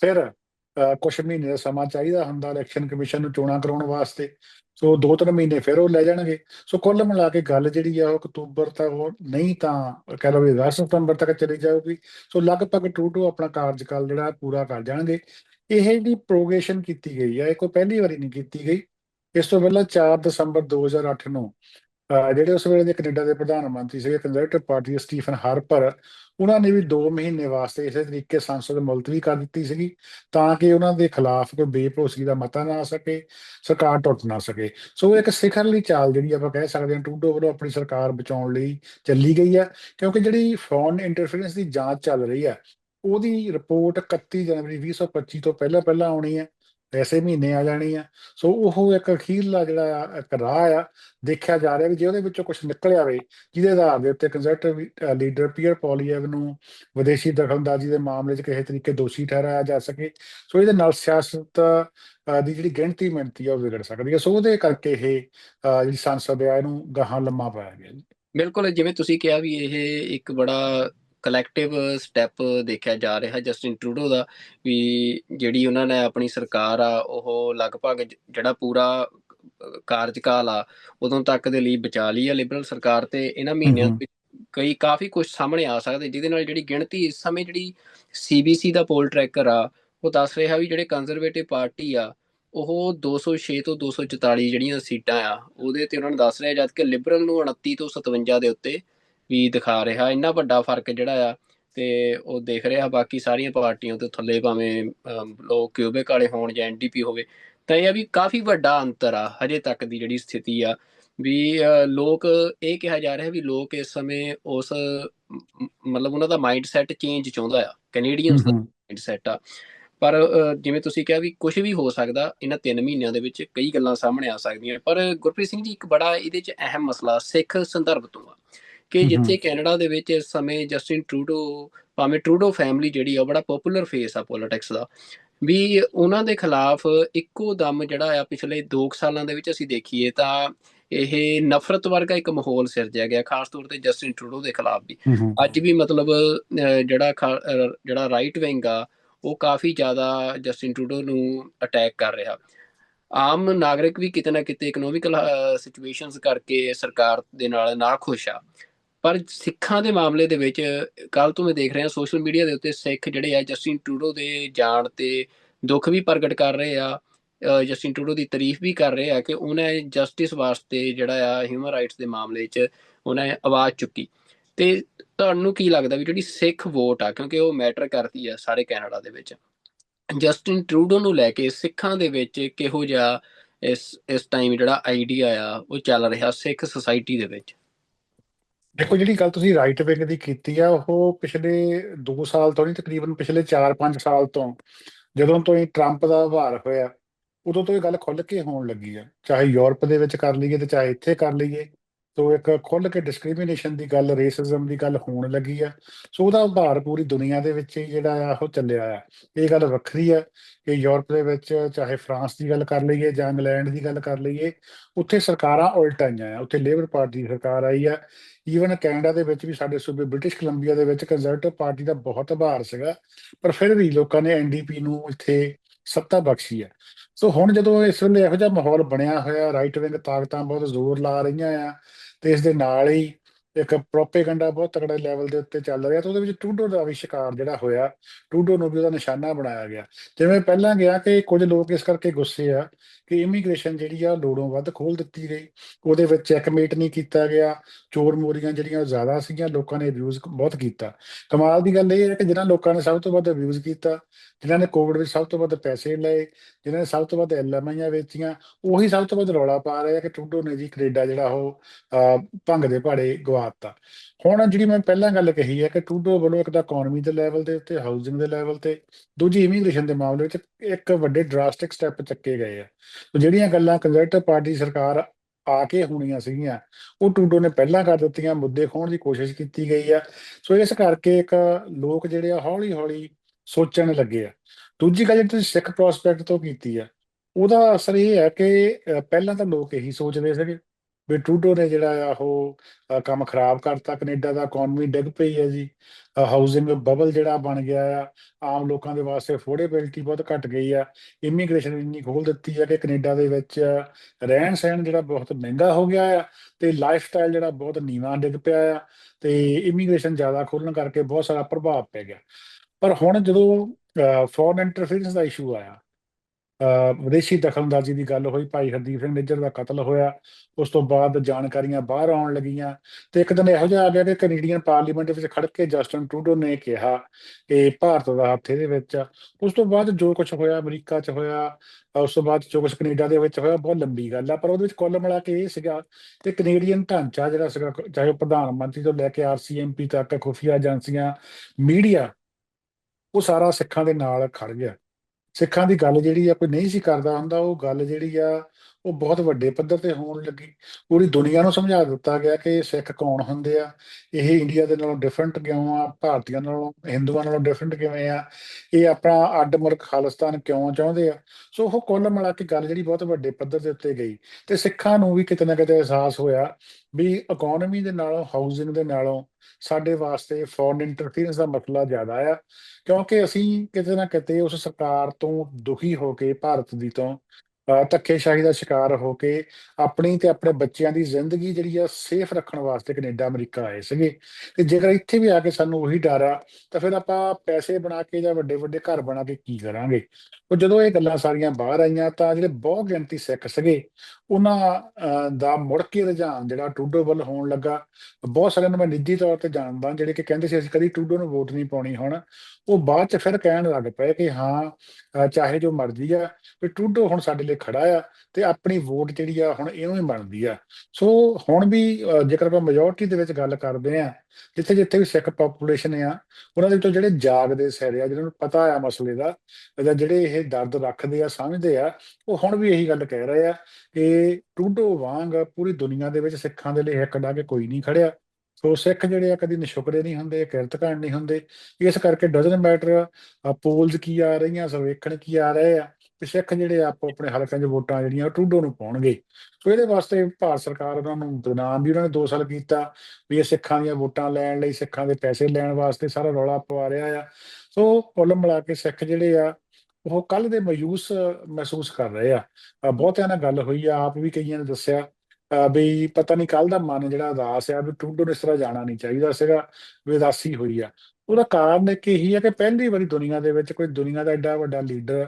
ਫਿਰ ਅਹ ਕੁਛ ਮਹੀਨੇ ਦਾ ਸਮਾਂ ਚਾਹੀਦਾ ਹੁੰਦਾ ਇਲੈਕਸ਼ਨ ਕਮਿਸ਼ਨ ਨੂੰ ਚੋਣਾਂ ਕਰਾਉਣ ਵਾਸਤੇ। ਸੋ ਦੋ ਤਿੰਨ ਮਹੀਨੇ ਫਿਰ ਉਹ ਲੈ ਜਾਣਗੇ। ਸੋ ਕੁੱਲ ਮਿਲਾ ਕੇ ਗੱਲ ਜਿਹੜੀ ਆ, ਉਹ ਅਕਤੂਬਰ ਤੱਕ ਉਹ ਨਹੀਂ ਤਾਂ ਕਹਿ ਲਓ ਵੀ 10 ਸਤੰਬਰ ਤੱਕ ਚਲੀ ਜਾਊਗੀ। ਸੋ ਲਗਭਗ ਟੂਟੋ ਆਪਣਾ ਕਾਰਜਕਾਲ ਜਿਹੜਾ ਪੂਰਾ ਕਰ ਜਾਣਗੇ। ਇਹ ਜਿਹੜੀ ਪ੍ਰੋਗੇਸ਼ਨ ਕੀਤੀ ਗਈ ਆ, ਇਹ ਕੋਈ ਪਹਿਲੀ ਵਾਰੀ ਨਹੀਂ ਕੀਤੀ ਗਈ। ਇਸ ਤੋਂ ਪਹਿਲਾਂ 4 ਦਸੰਬਰ 2008 ਨੂੰ ਜਿਹੜੇ ਉਸ ਵੇਲੇ ਦੇ ਕੈਨੇਡਾ ਦੇ ਪ੍ਰਧਾਨ ਮੰਤਰੀ ਸੀਗੇ ਕੰਜ਼ਰਵੇਟਿਵ ਪਾਰਟੀ ਦੇ ਸਟੀਫਨ ਹਾਰਪਰ, ਉਹਨਾਂ ਨੇ ਵੀ 2 ਮਹੀਨੇ ਵਾਸਤੇ ਇਸੇ ਤਰੀਕੇ ਸੰਸਦ ਮੁਲਤਵੀ ਕਰ ਦਿੱਤੀ ਸੀਗੀ, ਤਾਂ ਕਿ ਉਹਨਾਂ ਦੇ ਖਿਲਾਫ ਕੋਈ ਬੇਭਰੋਸਗੀ ਦਾ ਮਤਾ ਨਾ ਆ ਸਕੇ, ਸਰਕਾਰ ਟੁੱਟ ਨਾ ਸਕੇ। ਸੋ ਇੱਕ ਸਿਖਰਲੀ ਚਾਲ ਜਿਹੜੀ ਆਪਾਂ ਕਹਿ ਸਕਦੇ ਹਾਂ ਟੂਡੋ ਵੱਲੋਂ ਆਪਣੀ ਸਰਕਾਰ ਬਚਾਉਣ ਲਈ ਚੱਲੀ ਗਈ ਹੈ, ਕਿਉਂਕਿ ਜਿਹੜੀ ਫੋਨ ਇੰਟਰਫੇਰੈਂਸ ਦੀ ਜਾਂਚ ਚੱਲ ਰਹੀ ਹੈ, ਉਹਦੀ ਰਿਪੋਰਟ 31 ਜਨਵਰੀ 2025 ਤੋਂ ਪਹਿਲਾਂ ਪਹਿਲਾਂ ਆਉਣੀ ਹੈ। ਐਸੇ ਮਹੀਨੇ ਆ ਜਾਣੀ ਆ। ਸੋ ਉਹ ਇੱਕ ਅਖੀਰਲਾ ਜਿਹੜਾ ਇੱਕ ਰਾਹ ਆ, ਦੇਖਿਆ ਜਾ ਰਿਹਾ ਵੀ ਜੇ ਉਹਦੇ ਵਿੱਚੋਂ ਕੁਝ ਨਿਕਲ ਆਵੇ ਜਿਹਦੇ ਆਧਾਰ ਦੇ ਉੱਤੇ ਕੰਜ਼ਰਵੇਟਿਵ ਲੀਡਰ ਪੀਅਰ ਪੋਲੀਐਵ ਨੂੰ ਵਿਦੇਸ਼ੀ ਦਖਲਅੰਦਾਜ਼ੀ ਦੇ ਮਾਮਲੇ 'ਚ ਕਿਸੇ ਤਰੀਕੇ ਦੋਸ਼ੀ ਠਹਿਰਾਇਆ ਜਾ ਸਕੇ। ਸੋ ਇਹਦੇ ਨਾਲ ਸਿਆਸਤ ਦੀ ਜਿਹੜੀ ਗਿਣਤੀ ਮਿਣਤੀ ਆ ਉਹ ਵਿਗੜ ਸਕਦੀ ਹੈ ਸੋ ਉਹਦੇ ਕਰਕੇ ਇਹ ਜਿਹੜੀ ਸੰਸਦ ਆ, ਇਹਨੂੰ ਗਾਹਾਂ ਲੰਮਾ ਪਾਇਆ ਗਿਆ ਬਿਲਕੁਲ, ਜਿਵੇਂ ਤੁਸੀਂ ਕਿਹਾ ਵੀ ਇਹ ਇੱਕ ਬੜਾ ਕਲੈਕਟਿਵ ਸਟੈਪ ਦੇਖਿਆ ਜਾ ਰਿਹਾ ਜਸਟਿਨ ਟਰੂਡੋ ਦਾ ਵੀ ਜਿਹੜੀ ਉਹਨਾਂ ਨੇ ਆਪਣੀ ਸਰਕਾਰ ਆ ਉਹ ਲਗਭਗ ਜਿਹੜਾ ਪੂਰਾ ਕਾਰਜਕਾਲ ਆ ਉਦੋਂ ਤੱਕ ਦੇ ਲਈ ਬਚਾ ਲਈ ਆ ਲਿਬਰਲ ਸਰਕਾਰ ਤੇ ਇਹਨਾਂ ਮਹੀਨਿਆਂ। ਵਿੱਚ ਕਈ ਕਾਫੀ ਕੁਝ ਸਾਹਮਣੇ ਆ ਸਕਦੇ ਜਿਹਦੇ ਨਾਲ ਜਿਹੜੀ ਗਿਣਤੀ ਇਸ ਸਮੇਂ ਜਿਹੜੀ ਸੀਬੀਸੀ ਦਾ ਪੋਲ ਟਰੈਕਰ ਆ ਉਹ ਦੱਸ ਰਿਹਾ ਵੀ ਜਿਹੜੇ ਕੰਜ਼ਰਵੇਟਿਵ ਪਾਰਟੀ ਆ ਉਹ 206 ਤੋਂ 244 ਜਿਹੜੀਆਂ ਸੀਟਾਂ ਆ ਉਹਦੇ ਤੇ ਉਹਨਾਂ ਨੇ ਦੱਸ ਰਿਹਾ ਜਦ ਕਿ ਲਿਬਰਲ ਨੂੰ 29 ਤੋਂ 57 ਦੇ ਉੱਤੇ ਵੀ ਦਿਖਾ ਰਿਹਾ ਇੰਨਾ ਵੱਡਾ ਫ਼ਰਕ ਜਿਹੜਾ ਆ ਤੇ ਉਹ ਦੇਖ ਰਿਹਾ ਬਾਕੀ ਸਾਰੀਆਂ ਪਾਰਟੀਆਂ ਤੋਂ ਥੱਲੇ ਭਾਵੇਂ ਲੋਕ ਕਿਊਬਿਕ ਵਾਲੇ ਹੋਣ ਜਾਂ ਐਨਡੀਪੀ ਹੋਵੇ ਤਾਂ ਇਹ ਵੀ ਕਾਫੀ ਵੱਡਾ ਅੰਤਰ ਆ ਹਜੇ ਤੱਕ ਦੀ ਜਿਹੜੀ ਸਥਿਤੀ ਆ ਵੀ ਲੋਕ ਇਹ ਕਿਹਾ ਜਾ ਰਿਹਾ ਵੀ ਲੋਕ ਇਸ ਸਮੇਂ ਉਸ ਮਤਲਬ ਉਹਨਾਂ ਦਾ ਮਾਈਂਡ ਸੈਟ ਚੇਂਜ ਚਾਹੁੰਦਾ ਆ ਕੈਨੇਡੀਅਨਸ ਦਾ ਹਮ, ਮਾਈਂਡ ਸੈਟ ਆ ਪਰ ਜਿਵੇਂ ਤੁਸੀਂ ਕਿਹਾ ਵੀ ਕੁਝ ਵੀ ਹੋ ਸਕਦਾ ਇਹਨਾਂ 3 ਮਹੀਨਿਆਂ ਦੇ ਵਿੱਚ ਕਈ ਗੱਲਾਂ ਸਾਹਮਣੇ ਆ ਸਕਦੀਆਂ ਪਰ ਗੁਰਪ੍ਰੀਤ ਸਿੰਘ ਜੀ ਇੱਕ ਬੜਾ ਇਹਦੇ 'ਚ ਅਹਿਮ ਮਸਲਾ ਸਿੱਖ ਸੰਦਰਭ ਤੋਂ ਆ। ਕਿ। ਜਿੱਥੇ ਕੈਨੇਡਾ ਦੇ ਵਿੱਚ ਇਸ ਸਮੇਂ ਜਸਟਿਨ ਟਰੂਡੋ ਭਾਵੇਂ ਟਰੂਡੋ ਫੈਮਿਲੀ ਜਿਹੜੀ ਆ ਬੜਾ ਪਪੂਲਰ ਫੇਸ ਆ ਪੋਲਿਟਿਕਸ ਦਾ ਵੀ ਉਹਨਾਂ ਦੇ ਖਿਲਾਫ ਇੱਕੋ ਦਮ ਜਿਹੜਾ ਆ ਪਿਛਲੇ 2 ਸਾਲਾਂ ਦੇ ਵਿੱਚ ਅਸੀਂ ਦੇਖੀਏ ਤਾਂ ਇਹ ਨਫ਼ਰਤ ਵਰਗਾ ਇੱਕ ਮਾਹੌਲ ਸਿਰਜਿਆ ਗਿਆ ਖਾਸ ਤੌਰ ਤੇ ਜਸਟਿਨ ਟਰੂਡੋ ਦੇ ਖਿਲਾਫ ਵੀ। ਅੱਜ ਵੀ ਮਤਲਬ ਜਿਹੜਾ ਜਿਹੜਾ ਰਾਈਟ ਵਿੰਗ ਆ ਉਹ ਕਾਫੀ ਜ਼ਿਆਦਾ ਜਸਟਿਨ ਟਰੂਡੋ ਨੂੰ ਅਟੈਕ ਕਰ ਰਿਹਾ ਆਮ ਨਾਗਰਿਕ ਵੀ ਕਿਤੇ ਨਾ ਕਿਤੇ ਇਕਨੋਮਿਕਲ ਸਿਚੁਏਸ਼ਨਸ ਕਰਕੇ ਸਰਕਾਰ ਦੇ ਨਾਲ ਨਾ ਖੁਸ਼ ਆ ਪਰ ਸਿੱਖਾਂ ਦੇ ਮਾਮਲੇ ਦੇ ਵਿੱਚ ਕੱਲ ਤੋਂ ਮੈਂ ਦੇਖ ਰਿਹਾ ਸੋਸ਼ਲ ਮੀਡੀਆ ਦੇ ਉੱਤੇ ਸਿੱਖ ਜਿਹੜੇ ਆ ਜਸਟਿਨ ਟਰੂਡੋ ਦੇ ਜਾਣ ਤੇ ਦੁੱਖ ਵੀ ਪ੍ਰਗਟ ਕਰ ਰਹੇ ਆ ਜਸਟਿਨ ਟਰੂਡੋ ਦੀ ਤਾਰੀਫ ਵੀ ਕਰ ਰਹੇ ਆ ਕਿ ਉਹਨੇ ਜਸਟਿਸ ਵਾਸਤੇ ਜਿਹੜਾ ਆ ਹਿਊਮਨ ਰਾਈਟਸ ਦੇ ਮਾਮਲੇ 'ਚ ਉਹਨੇ ਆਵਾਜ਼ ਚੁੱਕੀ। ਤੇ ਤੁਹਾਨੂੰ ਕੀ ਲੱਗਦਾ ਵੀ ਜਿਹੜੀ ਸਿੱਖ ਵੋਟ ਆ, ਕਿਉਂਕਿ ਉਹ ਮੈਟਰ ਕਰਦੀ ਆ ਸਾਰੇ ਕੈਨੇਡਾ ਦੇ ਵਿੱਚ, ਜਸਟਿਨ ਟਰੂਡੋ ਨੂੰ ਲੈ ਕੇ ਸਿੱਖਾਂ ਦੇ ਵਿੱਚ ਕਿਹੋ ਜਿਹਾ ਇਸ ਇਸ ਟਾਈਮ ਜਿਹੜਾ ਆਈਡੀਆ ਆ, ਉਹ ਚੱਲ ਰਿਹਾ ਸਿੱਖ ਸੁਸਾਇਟੀ ਦੇ ਵਿੱਚ? ਦੇਖੋ ਜਿਹੜੀ ਗੱਲ ਤੁਸੀਂ ਰਾਈਟ ਵਿੰਗ ਦੀ ਕੀਤੀ ਆ, ਉਹ ਪਿਛਲੇ 2 ਸਾਲ ਤੋਂ ਨਹੀਂ, ਤਕਰੀਬਨ ਪਿਛਲੇ 4-5 ਸਾਲ ਤੋਂ ਜਦੋਂ ਤੋਂ ਹੀ ਟਰੰਪ ਦਾ ਵਾਰ ਹੋਇਆ, ਉਦੋਂ ਤੋਂ ਇਹ ਗੱਲ ਖੁੱਲ ਕੇ ਹੋਣ ਲੱਗੀ ਆ। ਚਾਹੇ ਯੂਰਪ ਦੇ ਵਿੱਚ ਕਰ ਲਈਏ ਤੇ ਚਾਹੇ ਇੱਥੇ ਕਰ ਲਈਏ, ਸੋ ਇੱਕ ਖੁੱਲ੍ਹ ਕੇ ਡਿਸਕ੍ਰਿਮੀਨੇਸ਼ਨ ਦੀ ਗੱਲ ਰੇਸਿਜ਼ਮ ਦੀ ਗੱਲ ਹੋਣ ਲੱਗੀ ਆ। ਸੋ ਉਹਦਾ ਉਭਾਰ ਪੂਰੀ ਦੁਨੀਆ ਦੇ ਵਿੱਚ ਹੀ ਜਿਹੜਾ ਆ, ਉਹ ਚੱਲਿਆ ਆ। ਇਹ ਗੱਲ ਵੱਖਰੀ ਆ। ਕਿ ਯੂਰਪ ਦੇ ਵਿੱਚ ਚਾਹੇ ਫਰਾਂਸ ਦੀ ਗੱਲ ਕਰ ਲਈਏ ਜਾਂ ਇੰਗਲੈਂਡ ਦੀ ਗੱਲ ਕਰ ਲਈਏ, ਉੱਥੇ ਸਰਕਾਰਾਂ ਉਲਟ ਆਈਆਂ ਆ। ਉੱਥੇ ਲੇਬਰ ਪਾਰਟੀ ਦੀ ਸਰਕਾਰ ਆਈ ਆ। ਈਵਨ ਕੈਨੇਡਾ ਦੇ ਵਿੱਚ ਵੀ ਸਾਡੇ ਸੂਬੇ ਬ੍ਰਿਟਿਸ਼ ਕੋਲੰਬੀਆ ਦੇ ਵਿੱਚ ਕੰਜ਼ਰਵੇਟਿਵ ਪਾਰਟੀ ਦਾ ਬਹੁਤ ਆਭਾਰ ਸੀਗਾ, ਪਰ ਫਿਰ ਵੀ ਲੋਕਾਂ ਨੇ ਐਨਡੀਪੀ ਨੂੰ ਇੱਥੇ ਸੱਤਾ ਬਖਸ਼ੀ ਹੈ। ਸੋ ਹੁਣ ਜਦੋਂ ਇਸ ਵੇਲੇ ਇਹੋ ਜਿਹਾ ਮਾਹੌਲ ਬਣਿਆ ਹੋਇਆ ਰਾਈਟ ਵਿੰਗ ਤਾਕਤਾਂ ਬਹੁਤ ਜ਼ੋਰ ਲਾ ਰਹੀਆਂ ਆ, ਤੇ ਇਸ ਦੇ ਨਾਲ ਹੀ ਇੱਕ ਪ੍ਰੋਪੇਗੈਂਡਾ ਬਹੁਤ ਤਕੜੇ ਲੈਵਲ ਦੇ ਉੱਤੇ ਚੱਲ ਰਿਹਾ, ਤੇ ਉਹਦੇ ਵਿੱਚ ਟੂਡੋ ਦਾ ਵੀ ਸ਼ਿਕਾਰ ਜਿਹੜਾ ਹੋਇਆ ਟੂਡੋ ਨੂੰ ਵੀ ਉਹਦਾ ਨਿਸ਼ਾਨਾ ਬਣਾਇਆ ਗਿਆ। ਜਿਵੇਂ ਪਹਿਲਾਂ ਗਿਆ ਕਿ ਕੁਝ ਲੋਕ ਇਸ ਕਰਕੇ ਗੁੱਸੇ ਆ ਕਿ ਇਮੀਗ੍ਰੇਸ਼ਨ ਜਿਹੜੀ ਆ ਲੋੜੋਂ ਵੱਧ ਖੋਲ ਦਿੱਤੀ ਗਈ। ਉਹਦੇ ਵਿੱਚ ਚੈਕਮੇਟ ਨਹੀਂ ਕੀਤਾ ਗਿਆ। ਚੋਰ ਮੋਰੀਆਂ ਜਿਹੜੀਆਂ ਜ਼ਿਆਦਾ ਸੀਗੀਆਂ, ਲੋਕਾਂ ਨੇ ਅਬਿਊਜ਼ ਬਹੁਤ ਕੀਤਾ। ਕਮਾਲ ਦੀ ਗੱਲ ਇਹ ਹੈ ਕਿ ਜਿਨ੍ਹਾਂ ਲੋਕਾਂ ਨੇ ਸਭ ਤੋਂ ਵੱਧ ਅਬਿਊਜ਼ ਕੀਤਾ ਜਿਨ੍ਹਾਂ ਨੇ ਕੋਵਿਡ ਵਿੱਚ ਸਭ ਤੋਂ ਵੱਧ ਪੈਸੇ ਲਏ ਜਿਨ੍ਹਾਂ ਨੇ ਸਭ ਤੋਂ ਵੱਧ ਐਲਐਮਆਈਆਂ ਵੇਚੀਆਂ, ਉਹੀ ਸਭ ਤੋਂ ਵੱਧ ਰੌਲਾ ਪਾ ਰਹੇ ਆ ਕਿ ਟਰੂਡੋ ਨੇ ਜੀ ਕੈਨੇਡਾ ਜਿਹੜਾ ਉਹ ਭੰਗ ਦੇ ਭਾੜੇ ਗਵਾਤਾ ਹੁਣ ਜਿਹੜੀ ਮੈਂ ਪਹਿਲਾਂ ਗੱਲ ਕਹੀ ਹੈ ਕਿ ਟੂਡੋ ਵੱਲੋਂ ਇੱਕ ਤਾਂ ਇਕਨੋਮੀ ਦੇ ਲੈਵਲ ਦੇ ਉੱਤੇ ਹਾਊਸਿੰਗ ਦੇ ਲੈਵਲ ਤੇ, ਦੂਜੀ ਇਮੀਗ੍ਰੇਸ਼ਨ ਦੇ ਮਾਮਲੇ ਵਿੱਚ ਇੱਕ ਵੱਡੇ ਡਰਾਸਟਿਕ ਸਟੈਪ ਚੱਕੇ ਗਏ ਆ। ਜਿਹੜੀਆਂ ਗੱਲਾਂ ਕੰਜ਼ਰਵੇਟਿਵ ਪਾਰਟੀ ਸਰਕਾਰ ਆ ਕੇ ਹੋਣੀਆਂ ਸੀਗੀਆਂ, ਉਹ ਟੂਡੋ ਨੇ ਪਹਿਲਾਂ ਕਰ ਦਿੱਤੀਆਂ, ਮੁੱਦੇ ਖੋਣ ਦੀ ਕੋਸ਼ਿਸ਼ ਕੀਤੀ ਗਈ ਆ। ਸੋ ਇਸ ਕਰਕੇ ਇੱਕ ਲੋਕ ਜਿਹੜੇ ਆ ਹੌਲੀ ਹੌਲੀ ਸੋਚਣ ਲੱਗੇ ਆ। ਦੂਜੀ ਗੱਲ ਜਿਹੜੀ ਤੁਸੀਂ ਸਿੱਖ ਪ੍ਰੋਸਪੈਕਟ ਤੋਂ ਕੀਤੀ ਆ, ਉਹਦਾ ਅਸਰ ਇਹ ਹੈ ਕਿ ਪਹਿਲਾਂ ਤਾਂ ਲੋਕ ਇਹੀ ਸੋਚਦੇ ਸੀਗੇ। ਵੀ ਟਰੂਡੋ ਨੇ ਜਿਹੜਾ ਆ ਉਹ ਕੰਮ ਖਰਾਬ ਕਰਤਾ, ਕੈਨੇਡਾ ਦਾ ਇਕਨੋਮੀ ਡਿੱਗ ਪਈ ਹੈ ਜੀ। ਹਾਊਸਿੰਗ ਬਬਲ ਜਿਹੜਾ ਬਣ ਗਿਆ ਆ, ਆਮ ਲੋਕਾਂ ਦੇ ਵਾਸਤੇ ਅਫੋਰਡੇਬਿਲਟੀ ਬਹੁਤ ਘਟ ਗਈ ਆ। ਇਮੀਗ੍ਰੇਸ਼ਨ ਇੰਨੀ ਖੋਲ ਦਿੱਤੀ ਆ ਕਿ ਕੈਨੇਡਾ ਦੇ ਵਿੱਚ ਰਹਿਣ ਸਹਿਣ ਜਿਹੜਾ ਬਹੁਤ ਮਹਿੰਗਾ ਹੋ ਗਿਆ ਆ ਤੇ ਲਾਈਫ ਸਟਾਈਲ ਜਿਹੜਾ ਬਹੁਤ ਨੀਵਾਂ ਡਿੱਗ ਪਿਆ ਆ ਤੇ ਇਮੀਗ੍ਰੇਸ਼ਨ ਜ਼ਿਆਦਾ ਖੋਲਣ ਕਰਕੇ ਬਹੁਤ ਸਾਰਾ ਪ੍ਰਭਾਵ ਪੈ ਗਿਆ। ਪਰ ਹੁਣ ਜਦੋਂ ਫੋਰਨ ਇੰਟਰਫੇਰੈਂਸ ਦਾ ਇਸ਼ੂ ਆਇਆ ਵਿਦੇਸ਼ੀ ਦਖਲਅੰਦਾਜ਼ੀ ਦੀ ਗੱਲ ਹੋਈ, ਭਾਈ ਹਰਦੀਪ ਸਿੰਘ ਨਿੱਜਰ ਦਾ ਕਤਲ ਹੋਇਆ। ਉਸ ਤੋਂ ਬਾਅਦ ਜਾਣਕਾਰੀਆਂ ਬਾਹਰ ਆਉਣ ਲੱਗੀਆਂ ਤੇ ਇੱਕ ਦਿਨ ਇਹੋ ਜਿਹਾ ਆ ਗਿਆ ਕਿ ਕੈਨੇਡੀਅਨ ਪਾਰਲੀਮੈਂਟ ਵਿੱਚ ਖੜ ਕੇ ਜਸਟਨ ਟਰੂਡੋ ਨੇ ਕਿਹਾ ਕਿ ਭਾਰਤ ਦਾ ਹੱਥ ਇਹਦੇ ਵਿੱਚ ਉਸ ਤੋਂ ਬਾਅਦ ਜੋ ਕੁਝ ਹੋਇਆ, ਅਮਰੀਕਾ 'ਚ ਹੋਇਆ ਉਸ ਤੋਂ ਬਾਅਦ ਜੋ ਕੁਝ ਕੈਨੇਡਾ ਦੇ ਵਿੱਚ ਹੋਇਆ, ਬਹੁਤ ਲੰਬੀ ਗੱਲ ਆ। ਪਰ ਉਹਦੇ ਵਿੱਚ ਕੁੱਲ ਮਿਲਾ ਕੇ ਇਹ ਸੀਗਾ ਕਿ ਕੈਨੇਡੀਅਨ ਢਾਂਚਾ ਜਿਹੜਾ ਸੀਗਾ, ਚਾਹੇ ਪ੍ਰਧਾਨ ਮੰਤਰੀ ਤੋਂ ਲੈ ਕੇ ਆਰਸੀਐਮਪੀ ਤੱਕ, ਖੁਫੀਆ ਏਜੰਸੀਆਂ, ਮੀਡੀਆ, ਉਹ ਸਾਰਾ ਸਿੱਖਾਂ ਦੇ ਨਾਲ ਖੜ ਗਿਆ। ਸਿੱਖਾਂ ਦੀ ਗੱਲ ਜਿਹੜੀ ਆ ਕੋਈ ਨਹੀਂ ਸੀ ਕਰਦਾ ਹੁੰਦਾ ਉਹ ਗੱਲ ਜਿਹੜੀ ਆ ਉਹ ਬਹੁਤ ਵੱਡੇ ਪੱਧਰ ਤੇ ਹੋਣ ਲੱਗੀ। ਪੂਰੀ ਦੁਨੀਆ ਨੂੰ ਸਮਝਾ ਦਿੱਤਾ ਗਿਆ ਕਿ ਸਿੱਖ ਕੌਣ ਹੁੰਦੇ ਆ। ਇਹ ਇੰਡੀਆ ਦੇ ਨਾਲੋਂ ਡਿਫਰੈਂਟ ਕਿਉਂ ਆ? ਭਾਰਤੀਆਂ ਨਾਲੋਂ, ਹਿੰਦੂਆਂ ਨਾਲੋਂ ਡਿਫਰੈਂਟ ਕਿਵੇਂ ਆ? ਇਹ ਆਪਣਾ ਅੱਡ ਮੁਲਕ ਖਾਲਿਸਤਾਨ ਕਿਉਂ ਚਾਹੁੰਦੇ ਆ? ਸੋ ਉਹ ਕੁੱਲ ਮਿਲਾ ਕੇ ਗੱਲ ਜਿਹੜੀ ਬਹੁਤ ਵੱਡੇ ਪੱਧਰ ਦੇ ਉੱਤੇ ਗਈ। ਤੇ ਸਿੱਖਾਂ ਨੂੰ ਵੀ ਕਿਤੇ ਨਾ ਕਿਤੇ ਅਹਿਸਾਸ ਹੋਇਆ ਵੀ ਇਕਨੋਮੀ ਦੇ ਨਾਲੋਂ ਹਾਊਸਿੰਗ ਦੇ ਨਾਲੋਂ ਸਾਡੇ ਵਾਸਤੇ ਫੋਰਨ ਇੰਟਰਫੀਰੈਂਸ ਦਾ ਮਸਲਾ ਜ਼ਿਆਦਾ ਆ। ਕਿਉਂਕਿ ਅਸੀਂ ਕਿਤੇ ਨਾ ਕਿਤੇ ਉਸ ਸਰਕਾਰ ਤੋਂ ਦੁਖੀ ਹੋ ਕੇ, ਭਾਰਤ ਦੀ ਤੋਂ ਧੱਕੇਸ਼ਾਹੀ ਦਾ ਸ਼ਿਕਾਰ ਹੋ ਕੇ ਆਪਣੀ ਤੇ ਆਪਣੇ ਬੱਚਿਆਂ ਦੀ ਜ਼ਿੰਦਗੀ ਜਿਹੜੀ ਆ ਸੇਫ ਰੱਖਣ ਵਾਸਤੇ ਕੈਨੇਡਾ, ਅਮਰੀਕਾ ਆਏ ਸੀਗੇ। ਤੇ ਜੇਕਰ ਇੱਥੇ ਵੀ ਆ ਕੇ ਸਾਨੂੰ ਉਹੀ ਡਰ ਆ, ਤਾਂ ਫਿਰ ਆਪਾਂ ਪੈਸੇ ਬਣਾ ਕੇ ਜਾਂ ਵੱਡੇ ਵੱਡੇ ਘਰ ਬਣਾ ਕੇ ਕੀ ਕਰਾਂਗੇ? ਉਹ ਜਦੋਂ ਇਹ ਗੱਲਾਂ ਸਾਰੀਆਂ ਬਾਹਰ ਆਈਆਂ, ਤਾਂ ਜਿਹੜੇ ਬਹੁਤ ਗਿਣਤੀ ਸਿੱਖ ਸੀਗੇ, ਉਹਨਾਂ ਦਾ ਮੁੜ ਕੇ ਰੁਝਾਨ ਜਿਹੜਾ ਟੂਡੋ ਵੱਲ ਹੋਣ ਲੱਗਾ। ਬਹੁਤ ਸਾਰਿਆਂ ਨੂੰ ਮੈਂ ਨਿੱਜੀ ਤੌਰ ਤੇ ਜਾਣਦਾ, ਜਿਹੜੇ ਕਿ ਕਹਿੰਦੇ ਸੀ, ਅਸੀਂ ਕਦੀ ਟੂਡੋ ਨੂੰ ਵੋਟ ਨਹੀਂ ਪਾਉਣੀ ਹੁਣ। ਉਹ ਬਾਅਦ ਚ ਫਿਰ ਕਹਿਣ ਲੱਗ ਪਏ ਕਿ ਹਾਂ ਚਾਹੇ ਜੋ ਮਰਜ਼ੀ ਆ, ਵੀ ਟੂਡੋ ਹੁਣ ਸਾਡੇ ਲਈ ਖੜਾ ਆ ਤੇ ਆਪਣੀ ਵੋਟ ਜਿਹੜੀ ਆ ਹੁਣ ਇਹਨੂੰ ਹੀ ਬਣਦੀ ਆ। ਸੋ ਹੁਣ ਵੀ ਜੇਕਰ ਆਪਾਂ ਮੈਜੋਰਟੀ ਦੇ ਵਿੱਚ ਗੱਲ ਕਰਦੇ ਆ, ਜਿੱਥੇ ਜਿੱਥੇ ਵੀ ਸਿੱਖ ਪੋਪੂਲੇਸ਼ਨ ਆ, ਉਹਨਾਂ ਦੇ ਵਿੱਚੋਂ ਜਿਹੜੇ ਜਾਗਦੇ ਸਿਰ ਆ, ਜਿਹਨਾਂ ਨੂੰ ਪਤਾ ਆ ਮਸਲੇ ਦਾ ਜਿਹੜੇ ਇਹ ਦਰਦ ਰੱਖਦੇ ਆ, ਸਮਝਦੇ ਆ, ਉਹ ਹੁਣ ਵੀ ਇਹੀ ਗੱਲ ਕਹਿ ਰਹੇ ਆ ਕਿ ਟੂਡੋ ਵਾਂਗ ਪੂਰੀ ਦੁਨੀਆ ਦੇ ਵਿੱਚ ਸਿੱਖਾਂ ਦੇ ਲਈ ਇੱਕ ਡਾ ਕੇ ਕੋਈ ਨਹੀਂ ਖੜਿਆ। ਸੋ ਸਿੱਖ ਜਿਹੜੇ ਆ ਕਦੀ ਨਿਸ਼ੁਕਰੇ ਨਹੀਂ ਹੁੰਦੇ ਕਿਰਤਕਾਣ ਨਹੀਂ ਹੁੰਦੇ। ਇਸ ਕਰਕੇ ਡਜ਼ਨ ਮੈਟਰ ਪੋਲਸ ਕੀ ਆ ਰਹੀਆਂ, ਸਰਵੇਖਣ ਕੀ ਆ ਰਹੇ ਆ। ਤੇ ਸਿੱਖ ਜਿਹੜੇ ਆਪੋ ਆਪਣੇ ਹਲਕਿਆਂ 'ਚ ਵੋਟਾਂ ਜਿਹੜੀਆਂ ਟੂਡੋ ਨੂੰ ਪਾਉਣਗੇ। ਸੋ ਇਹਦੇ ਵਾਸਤੇ ਭਾਰਤ ਸਰਕਾਰ ਉਹਨਾਂ ਨੂੰ ਬਦਨਾਮ ਵੀ ਉਹਨਾਂ ਨੇ 2 ਸਾਲ ਕੀਤਾ ਵੀ ਇਹ ਸਿੱਖਾਂ ਦੀਆਂ ਵੋਟਾਂ ਲੈਣ ਲਈ, ਸਿੱਖਾਂ ਦੇ ਪੈਸੇ ਲੈਣ ਵਾਸਤੇ ਸਾਰਾ ਰੌਲਾ ਪਵਾ ਰਿਹਾ ਆ। ਸੋ ਕੁੱਲ ਮਿਲਾ ਕੇ ਸਿੱਖ ਜਿਹੜੇ ਆ, ਉਹ ਕੱਲ ਦੇ ਮਾਯੂਸ ਮਹਿਸੂਸ ਕਰ ਰਹੇ ਆ। ਬਹੁਤਿਆਂ ਨਾਲ ਗੱਲ ਹੋਈ ਆ, ਆਪ ਵੀ ਕਈਆਂ ਨੇ ਦੱਸਿਆ ਵੀ ਪਤਾ ਨਹੀਂ ਕੱਲ ਦਾ ਮਨ ਜਿਹੜਾ ਉਦਾਸ ਆ, ਵੀ ਟਰੂਡੋ ਨੂੰ ਇਸ ਤਰ੍ਹਾਂ ਜਾਣਾ ਨਹੀਂ ਚਾਹੀਦਾ ਸੀਗਾ ਵਿਦਾਸੀ ਹੋਈ ਆ। ਉਹਦਾ ਕਾਰਨ ਇੱਕ ਇਹੀ ਹੈ ਕਿ ਪਹਿਲੀ ਵਾਰੀ ਦੁਨੀਆ ਦੇ ਵਿੱਚ ਕੋਈ ਦੁਨੀਆ ਦਾ ਐਡਾ ਵੱਡਾ ਲੀਡਰ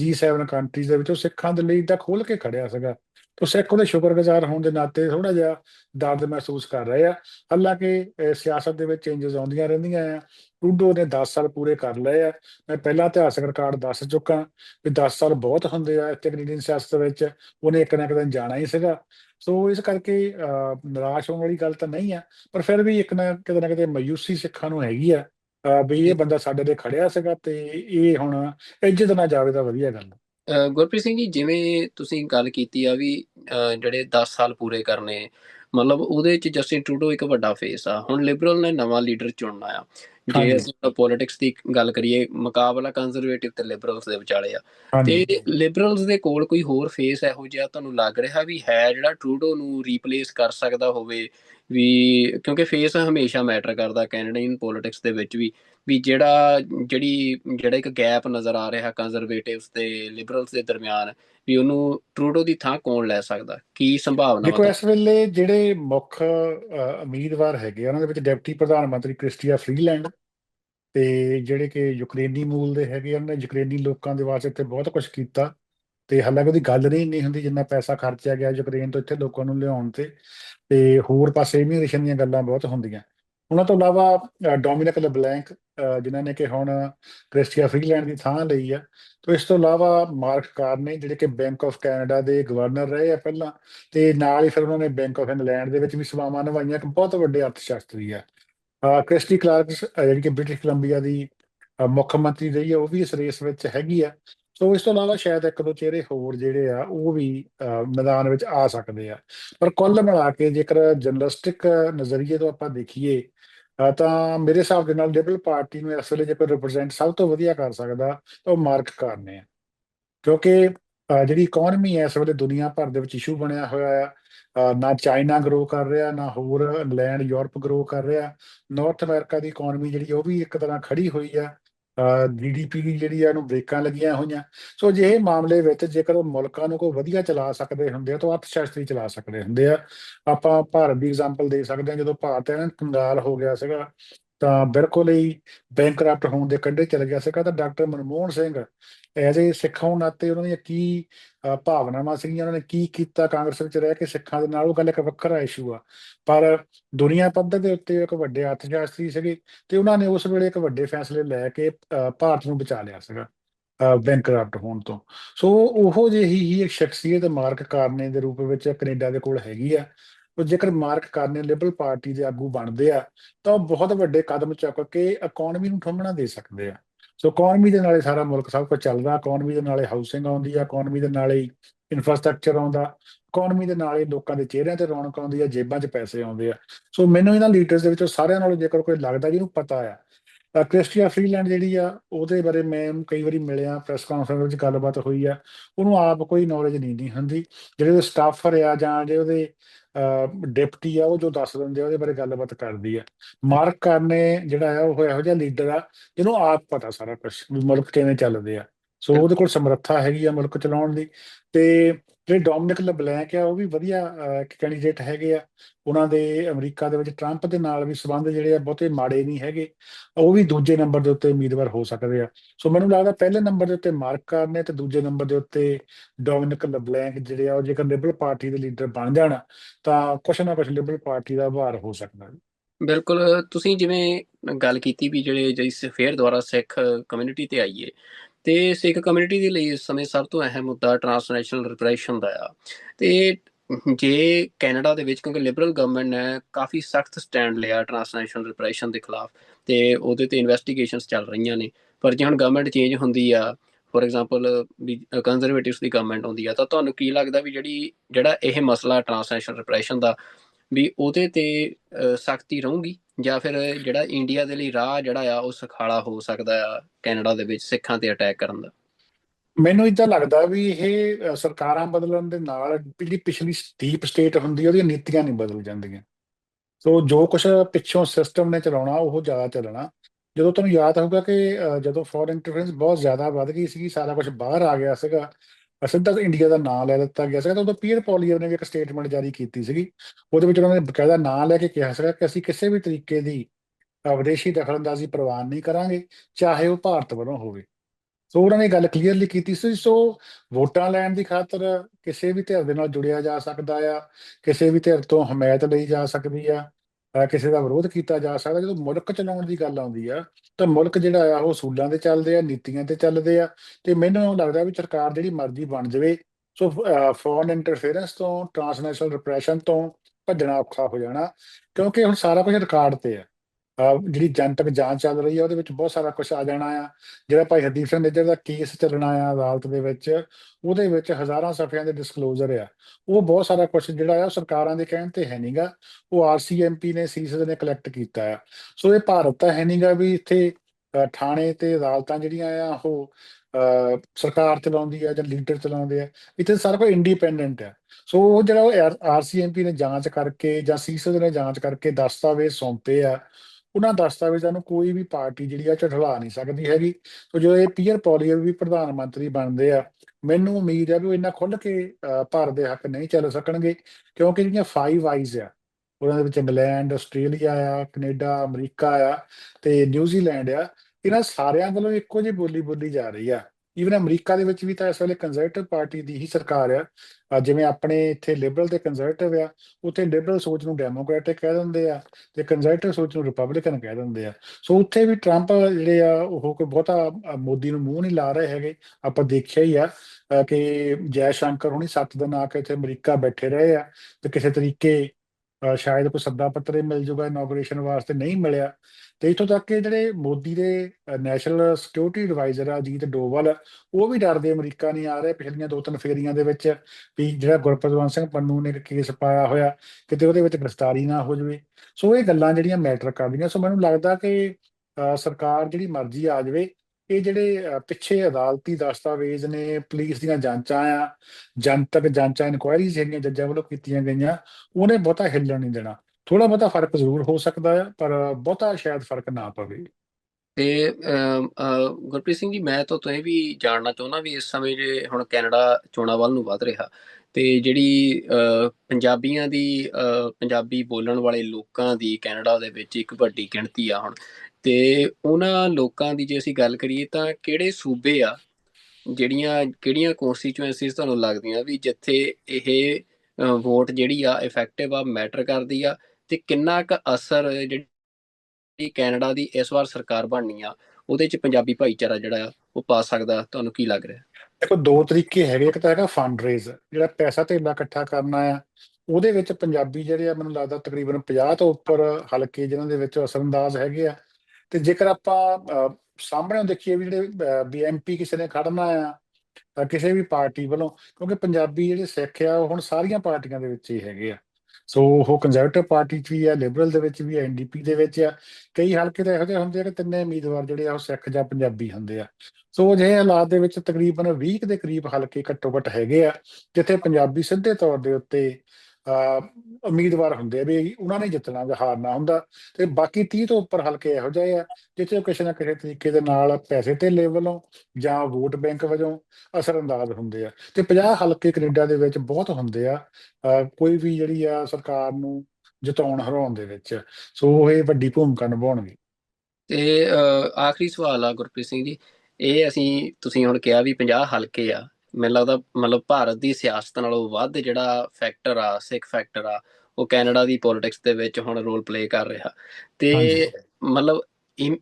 G7 ਕੰਟਰੀਜ਼ ਦੇ ਵਿੱਚ ਉਹ ਸਿੱਖਾਂ ਦੇ ਲਈ ਤਾਂ ਖੋਲ ਕੇ ਖੜਿਆ ਸੀਗਾ। ਤੋ ਸਿੱਖ ਉਹਦੇ ਸ਼ੁਕਰਗੁਜ਼ਾਰ ਹੋਣ ਦੇ ਨਾਤੇ ਥੋੜਾ ਜਿਹਾ ਦਰਦ ਮਹਿਸੂਸ ਕਰ ਰਹੇ ਆ। ਹਾਲਾਂਕਿ ਸਿਆਸਤ ਦੇ ਵਿੱਚ ਚੇਂਜਸ ਆਉਂਦੀਆਂ ਰਹਿੰਦੀਆਂ ਆ। ਟੂਡੋ ਨੇ 10 ਸਾਲ ਪੂਰੇ ਕਰ ਲਏ ਆ। ਮੈਂ ਪਹਿਲਾਂ ਇਤਿਹਾਸਕ ਰਿਕਾਰਡ ਦੱਸ ਚੁੱਕਾ ਵੀ 10 ਸਾਲ ਬਹੁਤ ਹੁੰਦੇ ਆ ਇੱਥੇ ਕੈਨੇਡੀਅਨ ਸਿਆਸਤ ਵਿੱਚ। ਉਹਨੇ ਇੱਕ ਨਾ ਇੱਕ ਦਿਨ ਜਾਣਾ ਹੀ ਸੀਗਾ। ਸੋ ਇਸ ਕਰਕੇ ਨਿਰਾਸ਼ ਹੋਣ ਵਾਲੀ ਗੱਲ ਤਾਂ ਨਹੀਂ ਆ, ਪਰ ਫਿਰ ਵੀ ਇੱਕ ਨਾ ਕਿਤੇ ਨਾ ਕਿਤੇ ਮਾਯੂਸੀ ਸਿੱਖਾਂ ਨੂੰ ਹੈਗੀ ਆ। ਵੀ ਇਹ ਬੰਦਾ ਸਾਡੇ ਦੇ ਖੜਿਆ ਸੀਗਾ ਤੇ ਇਹ ਹੁਣ ਇੱਜ਼ਤ ਨਾ ਜਾਵੇ ਤਾਂ ਵਧੀਆ ਗੱਲ ਗੁਰਪ੍ਰੀਤ ਸਿੰਘ ਜੀ ਜਿਵੇਂ ਤੁਸੀਂ ਗੱਲ ਕੀਤੀ ਆ ਵੀ ਜਿਹੜੇ 10 ਸਾਲ ਪੂਰੇ ਕਰਨੇ ਮਤਲਬ ਉਹਦੇ ਚ ਜਸਟਿਨ ਟਰੂਡੋ ਇੱਕ ਵੱਡਾ ਫੇਸ ਆ। ਹੁਣ ਲਿਬਰਲ ਨੇ ਨਵਾਂ ਲੀਡਰ ਚੁਣਨਾ ਆ। ਜੇ ਅਸੀਂ ਪੋਲਿਟਿਕਸ ਦੀ ਗੱਲ ਕਰੀਏ ਮੁਕਾਬਲਾ ਕੰਜ਼ਰਵੇਟਿਵ ਤੇ ਲਿਬਰਲਸ ਦੇ ਵਿਚਾਲੇ ਆ। ਤੇ ਲਿਬਰਲਸ ਦੇ ਕੋਲ ਕੋਈ ਹੋਰ ਫੇਸ ਇਹੋ ਜਿਹਾ ਤੁਹਾਨੂੰ ਲੱਗ ਰਿਹਾ ਵੀ ਹੈ ਜਿਹੜਾ ਟਰੂਡੋ ਨੂੰ ਰੀਪਲੇਸ ਕਰ ਸਕਦਾ ਹੋਵੇ? ਵੀ ਕਿਉਂਕਿ ਫੇਸ ਹਮੇਸ਼ਾ ਮੈਟਰ ਕਰਦਾ ਕੈਨੇਡੀਅਨ ਪੋਲਿਟਿਕਸ ਦੇ ਵਿੱਚ ਵੀ। ਵੀ ਜਿਹੜਾ ਜਿਹੜੀ ਜਿਹੜਾ ਇੱਕ ਗੈਪ ਨਜ਼ਰ ਆ ਰਿਹਾ ਕੰਜ਼ਰਵੇਟਿਵਸ ਤੇ ਲਿਬਰਲਸ ਦੇ ਦਰਮਿਆਨ ਵੀ ਉਹਨੂੰ ਟਰੂਡੋ ਦੀ ਥਾਂ ਕੌਣ ਲੈ ਸਕਦਾ? ਕੀ ਸੰਭਾਵਨਾ ਦੇਖੋ ਇਸ ਵੇਲੇ ਜਿਹੜੇ ਮੁੱਖ ਉਮੀਦਵਾਰ ਹੈਗੇ ਉਹਨਾਂ ਦੇ ਵਿੱਚ ਡਿਪਟੀ ਪ੍ਰਧਾਨ ਮੰਤਰੀ ਕ੍ਰਿਸਟੀਆ ਫਰੀਲੈਂਡ ਤੇ ਜਿਹੜੇ ਕਿ ਯੂਕਰੇਨੀ ਮੂਲ ਦੇ ਹੈਗੇ ਉਹਨਾਂ ਨੇ ਯੂਕਰੇਨੀ ਲੋਕਾਂ ਦੇ ਵਾਸਤੇ ਇੱਥੇ ਬਹੁਤ ਕੁਝ ਕੀਤਾ ਤੇ ਹਾਲਾਂਕਿ ਉਹਦੀ ਗੱਲ ਨਹੀਂ ਇੰਨੀ ਹੁੰਦੀ ਜਿੰਨਾ ਪੈਸਾ ਖਰਚਿਆ ਗਿਆ ਯੂਕਰੇਨ ਤੋਂ ਇੱਥੇ ਲੋਕਾਂ ਨੂੰ ਲਿਆਉਣ ਤੇ ਤੇ ਹੋਰ ਪਾਸੇ ਇਮੀਗ੍ਰੇਸ਼ਨ ਦੀਆਂ ਗੱਲਾਂ ਬਹੁਤ ਹੁੰਦੀਆਂ। ਉਹਨਾਂ ਤੋਂ ਇਲਾਵਾ ਡੋਮਿਨਿਕ ਲਬਲੈਂਕ ਜਿਨ੍ਹਾਂ ਨੇ ਕਿ ਹੁਣ ਕ੍ਰਿਸਟੀਆ ਫਰੀਲੈਂਡ ਦੀ ਥਾਂ ਲਈ ਆ। ਤੋਂ ਇਸ ਤੋਂ ਇਲਾਵਾ ਮਾਰਕ ਕਾਰਨੇ ਜਿਹੜੇ ਕਿ ਬੈਂਕ ਆਫ ਕੈਨੇਡਾ ਦੇ ਗਵਰਨਰ ਰਹੇ ਆ ਪਹਿਲਾਂ, ਤੇ ਨਾਲ ਹੀ ਫਿਰ ਉਹਨਾਂ ਨੇ ਬੈਂਕ ਆਫ ਇੰਗਲੈਂਡ ਦੇ ਵਿੱਚ ਵੀ ਸੇਵਾਵਾਂ ਨਿਭਾਈਆਂ, ਇੱਕ ਬਹੁਤ ਵੱਡੇ ਅਰਥ ਆ। ਕ੍ਰਿਸਟੀ ਕਲਾਰਕ ਜਿਹੜੀ ਕਿ ਬ੍ਰਿਟਿਸ਼ ਕੋਲੰਬੀਆ ਦੀ ਮੁੱਖ ਮੰਤਰੀ ਰਹੀ ਆ, ਉਹ ਵੀ ਇਸ ਰੇਸ ਵਿੱਚ ਹੈਗੀ ਆ। ਸੋ ਇਸ ਤੋਂ ਇਲਾਵਾ ਸ਼ਾਇਦ ਇੱਕ ਦੋ ਚਿਹਰੇ ਹੋਰ ਜਿਹੜੇ ਆ, ਉਹ ਵੀ, ਅਹ ਮੈਦਾਨ ਵਿੱਚ ਆ ਸਕਦੇ ਆ। ਪਰ ਕੁੱਲ ਮਿਲਾ ਕੇ ਜੇਕਰ ਜਰਨਲਿਸਟਿਕ ਨਜ਼ਰੀਏ ਤੋਂ ਆਪਾਂ ਦੇਖੀਏ ਅਹ ਤਾਂ ਮੇਰੇ ਹਿਸਾਬ ਦੇ ਨਾਲ ਲਿਬਰਲ ਪਾਰਟੀ ਨੂੰ ਇਸ ਵੇਲੇ ਜੇ ਕੋਈ ਰਿਪਰੈਜ਼ੈਂਟ ਸਭ ਤੋਂ ਵਧੀਆ ਕਰ ਸਕਦਾ, ਤਾਂ ਉਹ ਮਾਰਕ ਕਾਰਨੇ ਆ। ਕਿਉਂਕਿ, ਅਹ, ਜਿਹੜੀ ਇਕਨੋਮੀ ਹੈ, ਇਸ ਵੇਲੇ ਦੁਨੀਆ ਭਰ ਦੇ ਵਿੱਚ ਇਸ਼ੂ ਬਣਿਆ ਹੋਇਆ ਆ। ਅਹ, ਨਾ ਚਾਈਨਾ ਗਰੋ ਕਰ ਰਿਹਾ, ਨਾ ਹੋਰ ਇੰਗਲੈਂਡ ਯੂਰਪ ਗਰੋ ਕਰ ਰਿਹਾ। ਨਾਰਥ ਅਮਰੀਕਾ ਦੀ ਇਕਨੋਮੀ ਜਿਹੜੀ ਉਹ ਵੀ ਇੱਕ ਤਰ੍ਹਾਂ ਖੜੀ ਹੋਈ ਆ। ਜੀਡੀਪੀ ਦੀ ਜਿਹੜੀ ਆ ਉਹਨੂੰ ਬ੍ਰੇਕਾਂ ਲੱਗੀਆਂ ਹੋਈਆਂ। ਸੋ ਜੇ ਇਹ ਮਾਮਲੇ ਵਿੱਚ ਜੇਕਰ ਉਹ ਮੁਲਕਾਂ ਨੂੰ ਕੋਈ ਵਧੀਆ ਚਲਾ ਸਕਦੇ ਹੁੰਦੇ ਆ, ਤਾਂ ਅਰਥ ਸ਼ਾਸਤਰੀ ਚਲਾ ਸਕਦੇ ਹੁੰਦੇ ਆ। ਆਪਾਂ ਭਾਰਤ ਦੀ ਐਗਜ਼ਾਮਪਲ ਦੇ ਸਕਦੇ ਹਾਂ ਜਦੋਂ ਭਾਰਤ ਇਹਨਾਂ ਕੰਗਾਲ ਹੋ ਗਿਆ ਸੀਗਾ ਤਾਂ ਬਿਲਕੁਲ ਹੀ ਬੈਂਕਰਪਟ ਹੋਣ ਦੇ ਕੰਢੇ ਚਲ ਗਿਆ ਸੀਗਾ ਤਾਂ doctor Manmohan Singh as a Sikh ਹੋਣ ਨਾਤੇ ਉਹਨਾਂ ਦੀਆਂ ਕੀ ਭਾਵਨਾਵਾਂ ਸੀਗੀਆਂ ਉਹਨਾਂ ਨੇ ਕੀ ਕੀਤਾ ਕਾਂਗਰਸ ਵਿੱਚ ਰਹਿ ਕੇ ਸਿੱਖਾਂ ਦੇ ਨਾਲ ਉਹ ਗੱਲ ਇੱਕ ਵੱਖਰਾ ਇਸ਼ੂ ਆ। ਪਰ ਦੁਨੀਆ ਪੱਧਰ ਦੇ ਉੱਤੇ ਇੱਕ ਵੱਡੇ ਅਰਥਸ਼ਾਸਤਰੀ ਸੀਗੇ ਤੇ ਉਹਨਾਂ ਨੇ ਉਸ ਵੇਲੇ ਇੱਕ ਵੱਡੇ ਫੈਸਲੇ ਲੈ ਕੇ ਅਹ, ਭਾਰਤ ਨੂੰ ਬਚਾ ਲਿਆ ਸੀਗਾ ਬੈਂਕਰਪਟ ਹੋਣ ਤੋਂ। ਸੋ ਉਹੋ ਜਿਹੀ ਹੀ ਇੱਕ ਸ਼ਖਸੀਅਤ ਮਾਰਕ ਕਾਰਨੇ ਦੇ ਰੂਪ ਵਿੱਚ ਕੈਨੇਡਾ ਦੇ ਕੋਲ ਹੈਗੀ ਆ। ਉਹ ਜੇਕਰ ਮਾਰਕ ਕਰਨੇ ਲਿਬਰਲ ਪਾਰਟੀ ਦੇ ਆਗੂ ਬਣਦੇ ਆ, ਤਾਂ ਉਹ ਬਹੁਤ ਵੱਡੇ ਕਦਮ ਚੁੱਕ ਕੇ ਇਕਨੋਮੀ ਨੂੰ ਠੰਮਣਾ ਦੇ ਸਕਦੇ ਆ। ਸੋ ਇਕਨੋਮੀ ਦੇ ਨਾਲੇ ਸਾਰਾ ਮੁਲਕ ਸਭ ਕੁਝ ਚੱਲਦਾ ਇਕਨੋਮੀ ਦੇ ਨਾਲੇ ਹਾਊਸਿੰਗ ਆਉਂਦੀ ਆ ਇਕਨੋਮੀ ਦੇ ਨਾਲੇ ਇਨਫਰਾਸਟ੍ਰਕਚਰ ਆਉਂਦਾ ਇਕਨੋਮੀ ਦੇ ਨਾਲੇ ਲੋਕਾਂ ਦੇ ਚਿਹਰਿਆਂ ਤੇ ਰੌਣਕ ਆਉਂਦੀ ਆ, ਜੇਬਾਂ 'ਚ ਪੈਸੇ ਆਉਂਦੇ ਆ। ਸੋ ਮੈਨੂੰ ਇਹਨਾਂ ਲੀਡਰਸ ਦੇ ਵਿੱਚੋਂ ਸਾਰਿਆਂ ਨਾਲੋਂ ਜੇਕਰ ਕੋਈ ਲੱਗਦਾ ਜਿਹਨੂੰ ਪਤਾ ਆ ਕ੍ਰਿਸਟੀਆ ਫਰੀਲੈਂਡ ਜਿਹੜੀ ਆ, ਉਹਦੇ ਬਾਰੇ ਮੈਂ ਉਹਨੂੰ ਕਈ ਵਾਰੀ ਮਿਲਿਆ ਪ੍ਰੈਸ ਕਾਨਫਰੰਸ ਵਿੱਚ ਗੱਲਬਾਤ ਹੋਈ ਆ, ਉਹਨੂੰ ਆਪ ਕੋਈ ਨੌਲੇਜ ਨਹੀਂ ਨਹੀਂ ਹੁੰਦੀ ਜਿਹੜੇ ਉਹਦੇ ਸਟਾਫਰ ਆ ਜਾਂ ਜਿਹੜੇ ਉਹਦੇ ਡਿਪਟੀ ਆ, ਉਹ ਜੋ ਦੱਸ ਦਿੰਦੇ ਆ, ਉਹਦੇ ਬਾਰੇ ਗੱਲਬਾਤ ਕਰਦੀ ਆ। ਮਾਰਕ ਕਰਨੇ ਜਿਹੜਾ ਆ, ਉਹ ਇਹੋ ਜਿਹਾ ਲੀਡਰ ਆ, ਜਿਹਨੂੰ ਆਪ ਪਤਾ ਸਾਰਾ ਕੁਝ ਵੀ ਮੁਲਕ ਕਿਵੇਂ ਚੱਲਦੇ ਆ। ਸੋ ਉਹਦੇ ਕੋਲ ਸਮਰੱਥਾ ਹੈਗੀ ਆ ਮੁਲਕ ਚਲਾਉਣ ਦੀ ਤੇ ਜਿਹੜੇ ਡੋਮਿਨਿਕ ਲਬਲੈਂਕ ਆ, ਉਹ ਵੀ ਵਧੀਆ ਕੈਂਡੀਡੇਟ ਹੈਗੇ ਆ। ਉਹਨਾਂ ਦੇ ਅਮਰੀਕਾ ਦੇ ਵਿੱਚ ਟਰੰਪ ਦੇ ਨਾਲ ਵੀ ਸਬੰਧ ਜਿਹੜੇ ਆ ਬਹੁਤੇ ਮਾੜੇ ਨਹੀਂ ਹੈਗੇ। ਉਹ ਵੀ ਦੂਜੇ ਨੰਬਰ ਦੇ ਉੱਤੇ ਉਮੀਦਵਾਰ ਹੋ ਸਕਦੇ ਆ। ਸੋ ਮੈਨੂੰ ਲੱਗਦਾ ਪਹਿਲੇ ਨੰਬਰ ਦੇ ਉੱਤੇ ਮਾਰਕ ਕਰਨੇ ਤੇ ਦੂਜੇ ਨੰਬਰ ਦੇ ਉੱਤੇ ਡੋਮਿਨਿਕ ਲਬਲੈਂਕ ਜਿਹੜੇ ਆ, ਉਹ ਜੇਕਰ ਲਿਬਰਲ ਪਾਰਟੀ ਦੇ ਲੀਡਰ ਬਣ ਜਾਣ, ਤਾਂ ਕੁਛ ਨਾ ਕੁਛ ਲਿਬਰਲ ਪਾਰਟੀ ਦਾ ਉਭਾਰ ਹੋ ਸਕਦਾ ਬਿਲਕੁਲ, ਤੁਸੀਂ ਜਿਵੇਂ ਗੱਲ ਕੀਤੀ ਵੀ ਜਿਹੜੇ ਜਿਸ ਫੇਅਰ ਦੁਆਰਾ ਸਿੱਖ ਕਮਿਊਨਿਟੀ ਤੇ ਆਈਏ ਤੇ ਸਿੱਖ ਕਮਿਊਨਿਟੀ ਦੇ ਲਈ ਇਸ ਸਮੇਂ ਸਭ ਤੋਂ ਅਹਿਮ ਮੁੱਦਾ ਟਰਾਂਸਨੈਸ਼ਨਲ ਰਿਪਰੈਸ਼ਨ ਦਾ ਆ। ਤੇ ਜੇ ਕੈਨੇਡਾ ਦੇ ਵਿੱਚ, ਕਿਉਂਕਿ ਲਿਬਰਲ ਗਵਰਨਮੈਂਟ ਨੇ ਕਾਫੀ ਸਖਤ ਸਟੈਂਡ ਲਿਆ ਟਰਾਂਸਨੈਸ਼ਨਲ ਰਿਪਰੈਸ਼ਨ ਦੇ ਖਿਲਾਫ, ਤੇ ਉਹਦੇ ਤੇ ਇਨਵੈਸਟੀਗੇਸ਼ਨਸ ਚੱਲ ਰਹੀਆਂ ਨੇ। ਪਰ ਜੇ ਹੁਣ ਗਵਰਨਮੈਂਟ ਚੇਂਜ ਹੁੰਦੀ ਆ ਫੋਰ ਐਗਜ਼ਾਮਪਲ ਵੀ ਕੰਜ਼ਰਵੇਟਿਵਸ ਦੀ ਗਵਰਨਮੈਂਟ ਹੁੰਦੀ ਆ, ਤਾਂ ਤੁਹਾਨੂੰ ਕੀ ਲੱਗਦਾ ਵੀ ਜਿਹੜੀ, ਜਿਹੜਾ ਇਹ ਮਸਲਾ ਟਰਾਂਸਨੈਸ਼ਨਲ ਰਿਪਰੈਸ਼ਨ ਦਾ ਵੀ ਉਹਦੇ ਤੇ ਸਖਤੀ ਰਹੂਗੀ? ਜਾਂ ਫਿਰ ਜਿਹੜਾ ਇੰਡੀਆ ਦੇ ਲਈ ਰਾਹ ਜਿਹੜਾ ਆ, ਉਹ ਸਖਾਲਾ ਹੋ ਸਕਦਾ ਆ ਕੈਨੇਡਾ ਦੇ ਵਿੱਚ ਸਿੱਖਾਂ ਤੇ ਅਟੈਕ ਕਰਨ ਦਾ? ਮੈਨੂੰ ਇਦਾਂ ਲੱਗਦਾ ਵੀ ਇਹ ਸਰਕਾਰਾਂ ਬਦਲਣ ਦੇ ਨਾਲ ਜਿਹੜੀ ਪਿਛਲੀ ਡੀਪ ਸਟੇਟ ਹੁੰਦੀ ਉਹਦੀਆਂ ਨੀਤੀਆਂ ਨਹੀਂ ਬਦਲ ਜਾਂਦੀਆਂ। ਸੋ ਜੋ ਕੁਝ ਪਿੱਛੋਂ ਸਿਸਟਮ ਨੇ ਚਲਾਉਣਾ, ਉਹ ਜ਼ਿਆਦਾ ਚੱਲਣਾ। ਜਦੋਂ ਤੁਹਾਨੂੰ ਯਾਦ ਹੋਊਗਾ ਕਿ ਜਦੋਂ ਫੋਰਨ ਇੰਟਰਫੇਰੈਂਸ ਬਹੁਤ ਜ਼ਿਆਦਾ ਵੱਧ ਗਈ ਸੀਗੀ, ਸਾਰਾ ਕੁਝ ਬਾਹਰ ਆ ਗਿਆ ਸੀਗਾ ਸਿੱਧਾ ਇੰਡੀਆ ਦਾ ਨਾਮ ਲੈ ਲਿੱਤਾ ਗਿਆ ਸੀਗਾ ਤਾਂ ਉਦੋਂ ਪੀਅਰ ਪੋਲੀਓ ਨੇ ਵੀ ਇੱਕ ਸਟੇਟਮੈਂਟ ਜਾਰੀ ਕੀਤੀ ਸੀਗੀ। ਉਹਦੇ ਵਿੱਚ ਉਹਨਾਂ ਨੇ ਬਕਾਇਦਾ ਨਾਂ ਲੈ ਕੇ ਕਿਹਾ ਸੀਗਾ ਕਿ ਅਸੀਂ ਕਿਸੇ ਵੀ ਤਰੀਕੇ ਦੀ ਅ, ਵਿਦੇਸ਼ੀ ਦਖਲਅੰਦਾਜ਼ੀ ਪ੍ਰਵਾਨ ਨਹੀਂ ਕਰਾਂਗੇ ਚਾਹੇ ਉਹ ਭਾਰਤ ਵੱਲੋਂ ਹੋਵੇ। ਸੋ ਉਹਨਾਂ ਨੇ ਗੱਲ ਕਲੀਅਰਲੀ ਕੀਤੀ ਸੀ। ਸੋ ਵੋਟਾਂ ਲੈਣ ਦੀ ਖਾਤਰ ਕਿਸੇ ਵੀ ਧਿਰ ਦੇ ਨਾਲ ਜੁੜਿਆ ਜਾ ਸਕਦਾ ਆ ਕਿਸੇ ਵੀ ਧਿਰ ਤੋਂ ਹਮਾਇਤ ਲਈ ਜਾ ਸਕਦੀ ਆ। ਕਿਸੇ ਦਾ ਵਿਰੋਧ ਕੀਤਾ ਜਾ ਸਕਦਾ, ਜਦੋਂ ਮੁਲਕ ਚਲਾਉਣ ਦੀ ਗੱਲ ਆਉਂਦੀ ਆ, ਤਾਂ ਮੁਲਕ ਜਿਹੜਾ ਆ, ਉਹ ਅਸੂਲਾਂ ਤੇ ਚੱਲਦੇ ਆ, ਨੀਤੀਆਂ ਤੇ ਚੱਲਦੇ ਆ, ਤੇ ਮੈਨੂੰ ਲੱਗਦਾ ਵੀ ਸਰਕਾਰ ਜਿਹੜੀ ਮਰਜ਼ੀ ਬਣ ਜਾਵੇ, ਸੋ ਫੋਰਨ ਇੰਟਰਫੇਰੈਂਸ ਤੋਂ ਟ੍ਰਾਂਸਨੈਸ਼ਨਲ ਰਿਪਰੈਸ਼ਨ ਤੋਂ ਭੱਜਣਾ ਔਖਾ ਹੋ ਜਾਣਾ, ਕਿਉਂਕਿ ਹੁਣ ਸਾਰਾ ਕੁਝ ਰਿਕਾਰਡ ਤੇ ਆ। ਜਿਹੜੀ ਜਨਤਕ ਜਾਂਚ ਚੱਲ ਰਹੀ ਹੈ ਉਹਦੇ ਵਿੱਚ ਬਹੁਤ ਸਾਰਾ ਕੁਝ ਆ ਜਾਣਾ ਆ। ਜਿਹੜਾ ਭਾਈ ਹਰਦੀਪ ਸਿੰਘ ਨਿੱਜਰ ਦਾ ਕੇਸ ਚੱਲਣਾ ਆ ਅਦਾਲਤ ਦੇ ਵਿੱਚ, ਉਹਦੇ ਵਿੱਚ ਹਜ਼ਾਰਾਂ ਸਫ਼ਿਆਂ ਦੇ ਡਿਸਕਲੋਜ਼ਰ ਆ। ਉਹ ਬਹੁਤ ਸਾਰਾ ਕੁਝ ਜਿਹੜਾ ਆ, ਉਹ ਸਰਕਾਰਾਂ ਦੇ ਕਹਿਣ ਤੇ ਹੈ ਨਹੀਂਗਾ ਉਹ ਆਰਸੀਐਮਪੀ ਨੇ ਸੀਸਦ ਨੇ ਕਲੈਕਟ ਕੀਤਾ ਆ। ਸੋ ਇਹ ਭਾਰਤ ਤਾਂ ਹੈ ਨਹੀਂਗਾ ਵੀ ਇੱਥੇ ਥਾਣੇ ਤੇ ਅਦਾਲਤਾਂ ਜਿਹੜੀਆਂ ਆ, ਉਹ ਅਹ ਸਰਕਾਰ ਚਲਾਉਂਦੀ ਆ ਜਾਂ ਲੀਡਰ ਚਲਾਉਂਦੇ ਆ, ਇੱਥੇ ਸਾਰਾ ਕੁਝ ਇੰਡੀਪੈਂਡੈਂਟ ਆ। ਸੋ ਉਹ ਜਿਹੜਾ ਉਹ ਆਰਸੀਐਮਪੀ ਨੇ ਜਾਂਚ ਕਰਕੇ ਜਾਂ ਸੀਸਦ ਨੇ ਜਾਂਚ ਕਰਕੇ ਦਸਤਾਵੇਜ਼ ਸੌਂਪੇ ਆ ਉਹਨਾਂ ਦਸਤਾਵੇਜ਼ਾਂ ਨੂੰ ਕੋਈ ਵੀ ਪਾਰਟੀ ਜਿਹੜੀ ਆ ਝਟਲਾ ਨਹੀਂ ਸਕਦੀ ਹੈਗੀ। ਸੋ ਜੋ ਇਹ ਪੀਅਰ ਪੋਲੀਅਰ ਵੀ ਪ੍ਰਧਾਨ ਮੰਤਰੀ ਬਣਦੇ ਆ, ਮੈਨੂੰ ਉਮੀਦ ਹੈ ਵੀ ਉਹ ਇੰਨਾ ਖੁੱਲ੍ਹ ਕੇ ਭਾਰਤ ਦੇ ਹੱਕ ਨਹੀਂ ਚੱਲ ਸਕਣਗੇ, ਕਿਉਂਕਿ ਜਿਹੜੀਆਂ ਫਾਈਵ ਆਈਜ਼ ਆ, ਉਹਨਾਂ ਦੇ ਵਿੱਚ ਇੰਗਲੈਂਡ, ਆਸਟ੍ਰੇਲੀਆ ਆ, ਕੈਨੇਡਾ, ਅਮਰੀਕਾ ਆ ਤੇ ਨਿਊਜ਼ੀਲੈਂਡ ਆ, ਇਹਨਾਂ ਸਾਰਿਆਂ ਵੱਲੋਂ ਇੱਕੋ ਜਿਹੀ ਬੋਲੀ ਬੋਲੀ ਜਾ ਰਹੀ ਆ। ਈਵਨ ਅਮਰੀਕਾ ਦੇ ਵਿੱਚ ਵੀ ਤਾਂ ਇਸ ਵੇਲੇ ਕੰਜ਼ਰਵੇਟਿਵ ਪਾਰਟੀ ਦੀ ਹੀ ਸਰਕਾਰ ਆ। ਜਿਵੇਂ ਆਪਣੇ ਇੱਥੇ ਲਿਬਰਲ ਤੇ ਕੰਜ਼ਰਵੇਟਿਵ ਆ, ਉੱਥੇ ਲਿਬਰਲ ਸੋਚ ਨੂੰ ਡੈਮੋਕ੍ਰੈਟਿਕ ਕਹਿ ਦਿੰਦੇ ਆ ਤੇ ਕੰਜ਼ਰਵੇਟਿਵ ਸੋਚ ਨੂੰ ਰਿਪਬਲਿਕਨ ਕਹਿ ਦਿੰਦੇ ਆ। ਸੋ ਉੱਥੇ ਵੀ ਟਰੰਪ ਜਿਹੜੇ ਆ, ਉਹ ਕੋਈ ਬਹੁਤਾ ਮੋਦੀ ਨੂੰ ਮੂੰਹ ਨਹੀਂ ਲਾ ਰਹੇ ਹੈਗੇ। ਆਪਾਂ ਦੇਖਿਆ ਹੀ ਆ ਕਿ ਜੈ ਸ਼ੰਕਰ ਹੁਣੀ ਸੱਤ ਦਿਨ ਆ ਕੇ ਇੱਥੇ ਅਮਰੀਕਾ ਬੈਠੇ ਰਹੇ ਆ ਤੇ ਕਿਸੇ ਤਰੀਕੇ ਸ਼ਾਇਦ ਕੋਈ ਸੱਦਾ ਪੱਤਰ ਮਿਲ ਜੂਗਾ ਇਨੋਗ੍ਰੇਸ਼ਨ ਵਾਸਤੇ, ਨਹੀਂ ਮਿਲਿਆ। ਤੇ ਇਥੋਂ ਤੱਕ ਕਿ ਜਿਹੜੇ ਮੋਦੀ ਦੇ ਨੈਸ਼ਨਲ ਸਿਕਿਉਰਿਟੀ ਐਡਵਾਈਜ਼ਰ ਆ, ਅਜੀਤ ਡੋਵਲ, ਉਹ ਵੀ ਡਰਦੇ ਅਮਰੀਕਾ ਨਹੀਂ ਆ ਰਹੇ। ਪਿਛਲੀਆਂ ਦੋ ਤਿੰਨ ਫੇਰੀਆਂ ਦੇ ਵਿੱਚ ਵੀ ਜਿਹੜਾ ਗੁਰਪ੍ਰਤਵੰਤ ਸਿੰਘ ਪੰਨੂ ਨੇ ਕੇਸ ਪਾਇਆ ਹੋਇਆ, ਕਿਤੇ ਉਹਦੇ ਵਿੱਚ ਗ੍ਰਿਫਤਾਰੀ ਨਾ ਹੋ ਜਾਵੇ। ਸੋ ਇਹ ਗੱਲਾਂ ਜਿਹੜੀਆਂ ਮੈਟਰ ਕਰਦੀਆਂ ਸੋ ਮੈਨੂੰ ਲੱਗਦਾ ਕਿ ਸਰਕਾਰ ਜਿਹੜੀ ਮਰਜ਼ੀ ਆ ਜਾਵੇ, ਇਹ ਜਿਹੜੇ ਪਿੱਛੇ ਅਦਾਲਤੀ ਦਸਤਾਵੇਜ਼ ਨੇ, ਪੁਲਿਸ ਦੀਆਂ ਜਾਂਚਾਂ ਆ, ਜਨਤਕ ਜਾਂਚਾਂ ਇਨਕੁਆਇਰੀਜ਼ ਹੈਗੀਆਂ, ਜੱਜਾਂ ਵੱਲੋਂ ਕੀਤੀਆਂ ਗਈਆਂ, ਉਹਨੇ ਬਹੁਤਾ ਹਿੱਲਣ ਨਹੀਂ ਦੇਣਾ। ਥੋੜਾ ਬਹੁਤਾ ਫ਼ਰਕ ਜ਼ਰੂਰ ਹੋ ਸਕਦਾ ਆ, ਪਰ ਬਹੁਤਾ ਸ਼ਾਇਦ ਫ਼ਰਕ ਨਾ ਪਵੇ। ਤੇ ਗੁਰਪ੍ਰੀਤ ਸਿੰਘ ਜੀ, ਮੈਂ ਤਾਂ ਇਹ ਵੀ ਜਾਣਨਾ ਚਾਹੁੰਦਾ ਵੀ ਇਸ ਸਮੇਂ ਜੇ ਹੁਣ ਕੈਨੇਡਾ ਚੋਣਾਂ ਵੱਲ ਨੂੰ ਵਧ ਰਿਹਾ, ਤੇ ਜਿਹੜੀ ਪੰਜਾਬੀਆਂ ਦੀ ਪੰਜਾਬੀ ਬੋਲਣ ਵਾਲੇ ਲੋਕਾਂ ਦੀ ਕੈਨੇਡਾ ਦੇ ਵਿੱਚ ਇੱਕ ਵੱਡੀ ਗਿਣਤੀ ਆ ਹੁਣ, ਤੇ ਉਹਨਾਂ ਲੋਕਾਂ ਦੀ ਜੇ ਅਸੀਂ ਗੱਲ ਕਰੀਏ ਤਾਂ ਕਿਹੜੇ ਸੂਬੇ ਆ, ਜਿਹੜੀਆਂ, ਕਿਹੜੀਆਂ ਕਨਸਟੀਚੁਐਂਸੀਜ਼ ਤੁਹਾਨੂੰ ਲੱਗਦੀਆਂ ਵੀ ਜਿੱਥੇ ਇਹ ਵੋਟ ਜਿਹੜੀ ਆ ਇਫੈਕਟਿਵ ਆ ਮੈਟਰ ਕਰਦੀ ਆ ਤੇ ਕਿੰਨਾ ਕੁ ਅਸਰ ਜਿਹੜੀ ਕੈਨੇਡਾ ਦੀ ਇਸ ਵਾਰ ਸਰਕਾਰ ਬਣਨੀ ਆ ਉਹਦੇ ਚ ਪੰਜਾਬੀ ਭਾਈਚਾਰਾ ਜਿਹੜਾ ਆ ਉਹ ਪਾ ਸਕਦਾ ਤੁਹਾਨੂੰ ਕੀ ਲੱਗ ਰਿਹਾ? ਦੇਖੋ ਦੋ ਤਰੀਕੇ ਹੈਗੇ ਇੱਕ ਤਾਂ ਹੈਗਾ ਫੰਡ ਰੇਜ਼ ਜਿਹੜਾ ਪੈਸਾ ਧੇਲਾ ਇਕੱਠਾ ਕਰਨਾ ਆ ਉਹਦੇ ਵਿੱਚ ਪੰਜਾਬੀ ਜਿਹੜੇ ਆ ਮੈਨੂੰ ਲੱਗਦਾ ਤਕਰੀਬਨ 50 ਤੋਂ ਉੱਪਰ ਹਲਕੇ ਜਿਨ੍ਹਾਂ ਦੇ ਵਿੱਚ ਅਸਰਅੰਦਾਜ਼ ਹੈਗੇ ਆ ਤੇ ਜੇਕਰ ਆਪਾਂ ਅਹ, ਸਾਹਮਣੇ ਦੇਖੀਏ ਵੀ ਜਿਹੜੇ ਬੀਐਮਪੀ ਕਿਸੇ ਨੇ ਖੜਨਾ ਆ ਤਾਂ ਕਿਸੇ ਵੀ ਪਾਰਟੀ ਵੱਲੋਂ ਕਿਉਂਕਿ ਪੰਜਾਬੀ ਜਿਹੜੇ ਸਿੱਖ ਆ ਉਹ ਹੁਣ ਸਾਰੀਆਂ ਪਾਰਟੀਆਂ ਦੇ ਵਿੱਚ ਹੀ ਹੈਗੇ ਆ। ਸੋ ਉਹ ਕੰਜ਼ਰਵੇਟਿਵ ਪਾਰਟੀ 'ਚ ਵੀ ਆ ਲਿਬਰਲ ਦੇ ਵਿੱਚ ਵੀ ਆ ਐਨਡੀਪੀ ਦੇ ਵਿੱਚ ਆ। ਕਈ ਹਲਕੇ ਤਾਂ ਇਹੋ ਜਿਹੇ ਹੁੰਦੇ ਆ ਕਿ ਤਿੰਨੇ ਉਮੀਦਵਾਰ ਜਿਹੜੇ ਆ, ਉਹ ਸਿੱਖ ਜਾਂ ਪੰਜਾਬੀ ਹੁੰਦੇ ਆ। ਸੋ ਅਜਿਹੇ ਹਾਲਾਤ ਦੇ ਵਿੱਚ ਤਕਰੀਬਨ 20 ਕੁ ਦੇ ਕਰੀਬ ਹਲਕੇ ਘੱਟੋ ਘੱਟ ਹੈਗੇ ਆ, ਜਿੱਥੇ ਪੰਜਾਬੀ ਸਿੱਧੇ ਤੌਰ ਦੇ ਉੱਤੇ ਉਮੀਦਵਾਰ ਹੁੰਦੇ ਆ ਵੀ ਉਹਨਾਂ ਨੇ ਜਿੱਤਣਾ ਜਾਂ ਹਾਰਨਾ ਹੁੰਦਾ ਤੇ ਬਾਕੀ 30 ਤੋਂ ਉੱਪਰ ਹਲਕੇ ਇਹੋ ਜਿਹੇ ਆ ਜਿੱਥੇ ਉਹ ਕਿਸੇ ਨਾ ਕਿਸੇ ਤਰੀਕੇ ਦੇ ਨਾਲ ਪੈਸੇ ਧੇਲੇ ਵੱਲੋਂ ਜਾਂ ਵੋਟ ਬੈਂਕ ਵਜੋਂ ਅਸਰਅੰਦਾਜ਼ ਹੁੰਦੇ ਆ ਤੇ 50 ਹਲਕੇ ਕੈਨੇਡਾ ਦੇ ਵਿੱਚ ਬਹੁਤ ਹੁੰਦੇ ਆ ਕੋਈ ਵੀ ਜਿਹੜੀ ਆ ਸਰਕਾਰ ਨੂੰ ਜਿਤਾਉਣ ਹਰਾਉਣ ਦੇ ਵਿੱਚ, ਸੋ ਇਹ ਵੱਡੀ ਭੂਮਿਕਾ ਨਿਭਾਉਣਗੇ। ਤੇ ਆਖਰੀ ਸਵਾਲ ਆ ਗੁਰਪ੍ਰੀਤ ਸਿੰਘ ਜੀ, ਇਹ ਅਸੀਂ ਤੁਸੀਂ ਹੁਣ ਕਿਹਾ ਵੀ 50 ਹਲਕੇ ਆ ਮੈਨੂੰ ਲੱਗਦਾ ਮਤਲਬ ਭਾਰਤ ਦੀ ਸਿਆਸਤ ਨਾਲੋਂ ਵੱਧ ਜਿਹੜਾ ਫੈਕਟਰ ਆ ਸਿੱਖ ਫੈਕਟਰ ਆ ਉਹ ਕੈਨੇਡਾ ਦੀ ਪੋਲਿਟਿਕਸ ਦੇ ਵਿੱਚ ਹੁਣ ਰੋਲ ਪਲੇ ਕਰ ਰਿਹਾ। ਤੇ। ਮਤਲਬ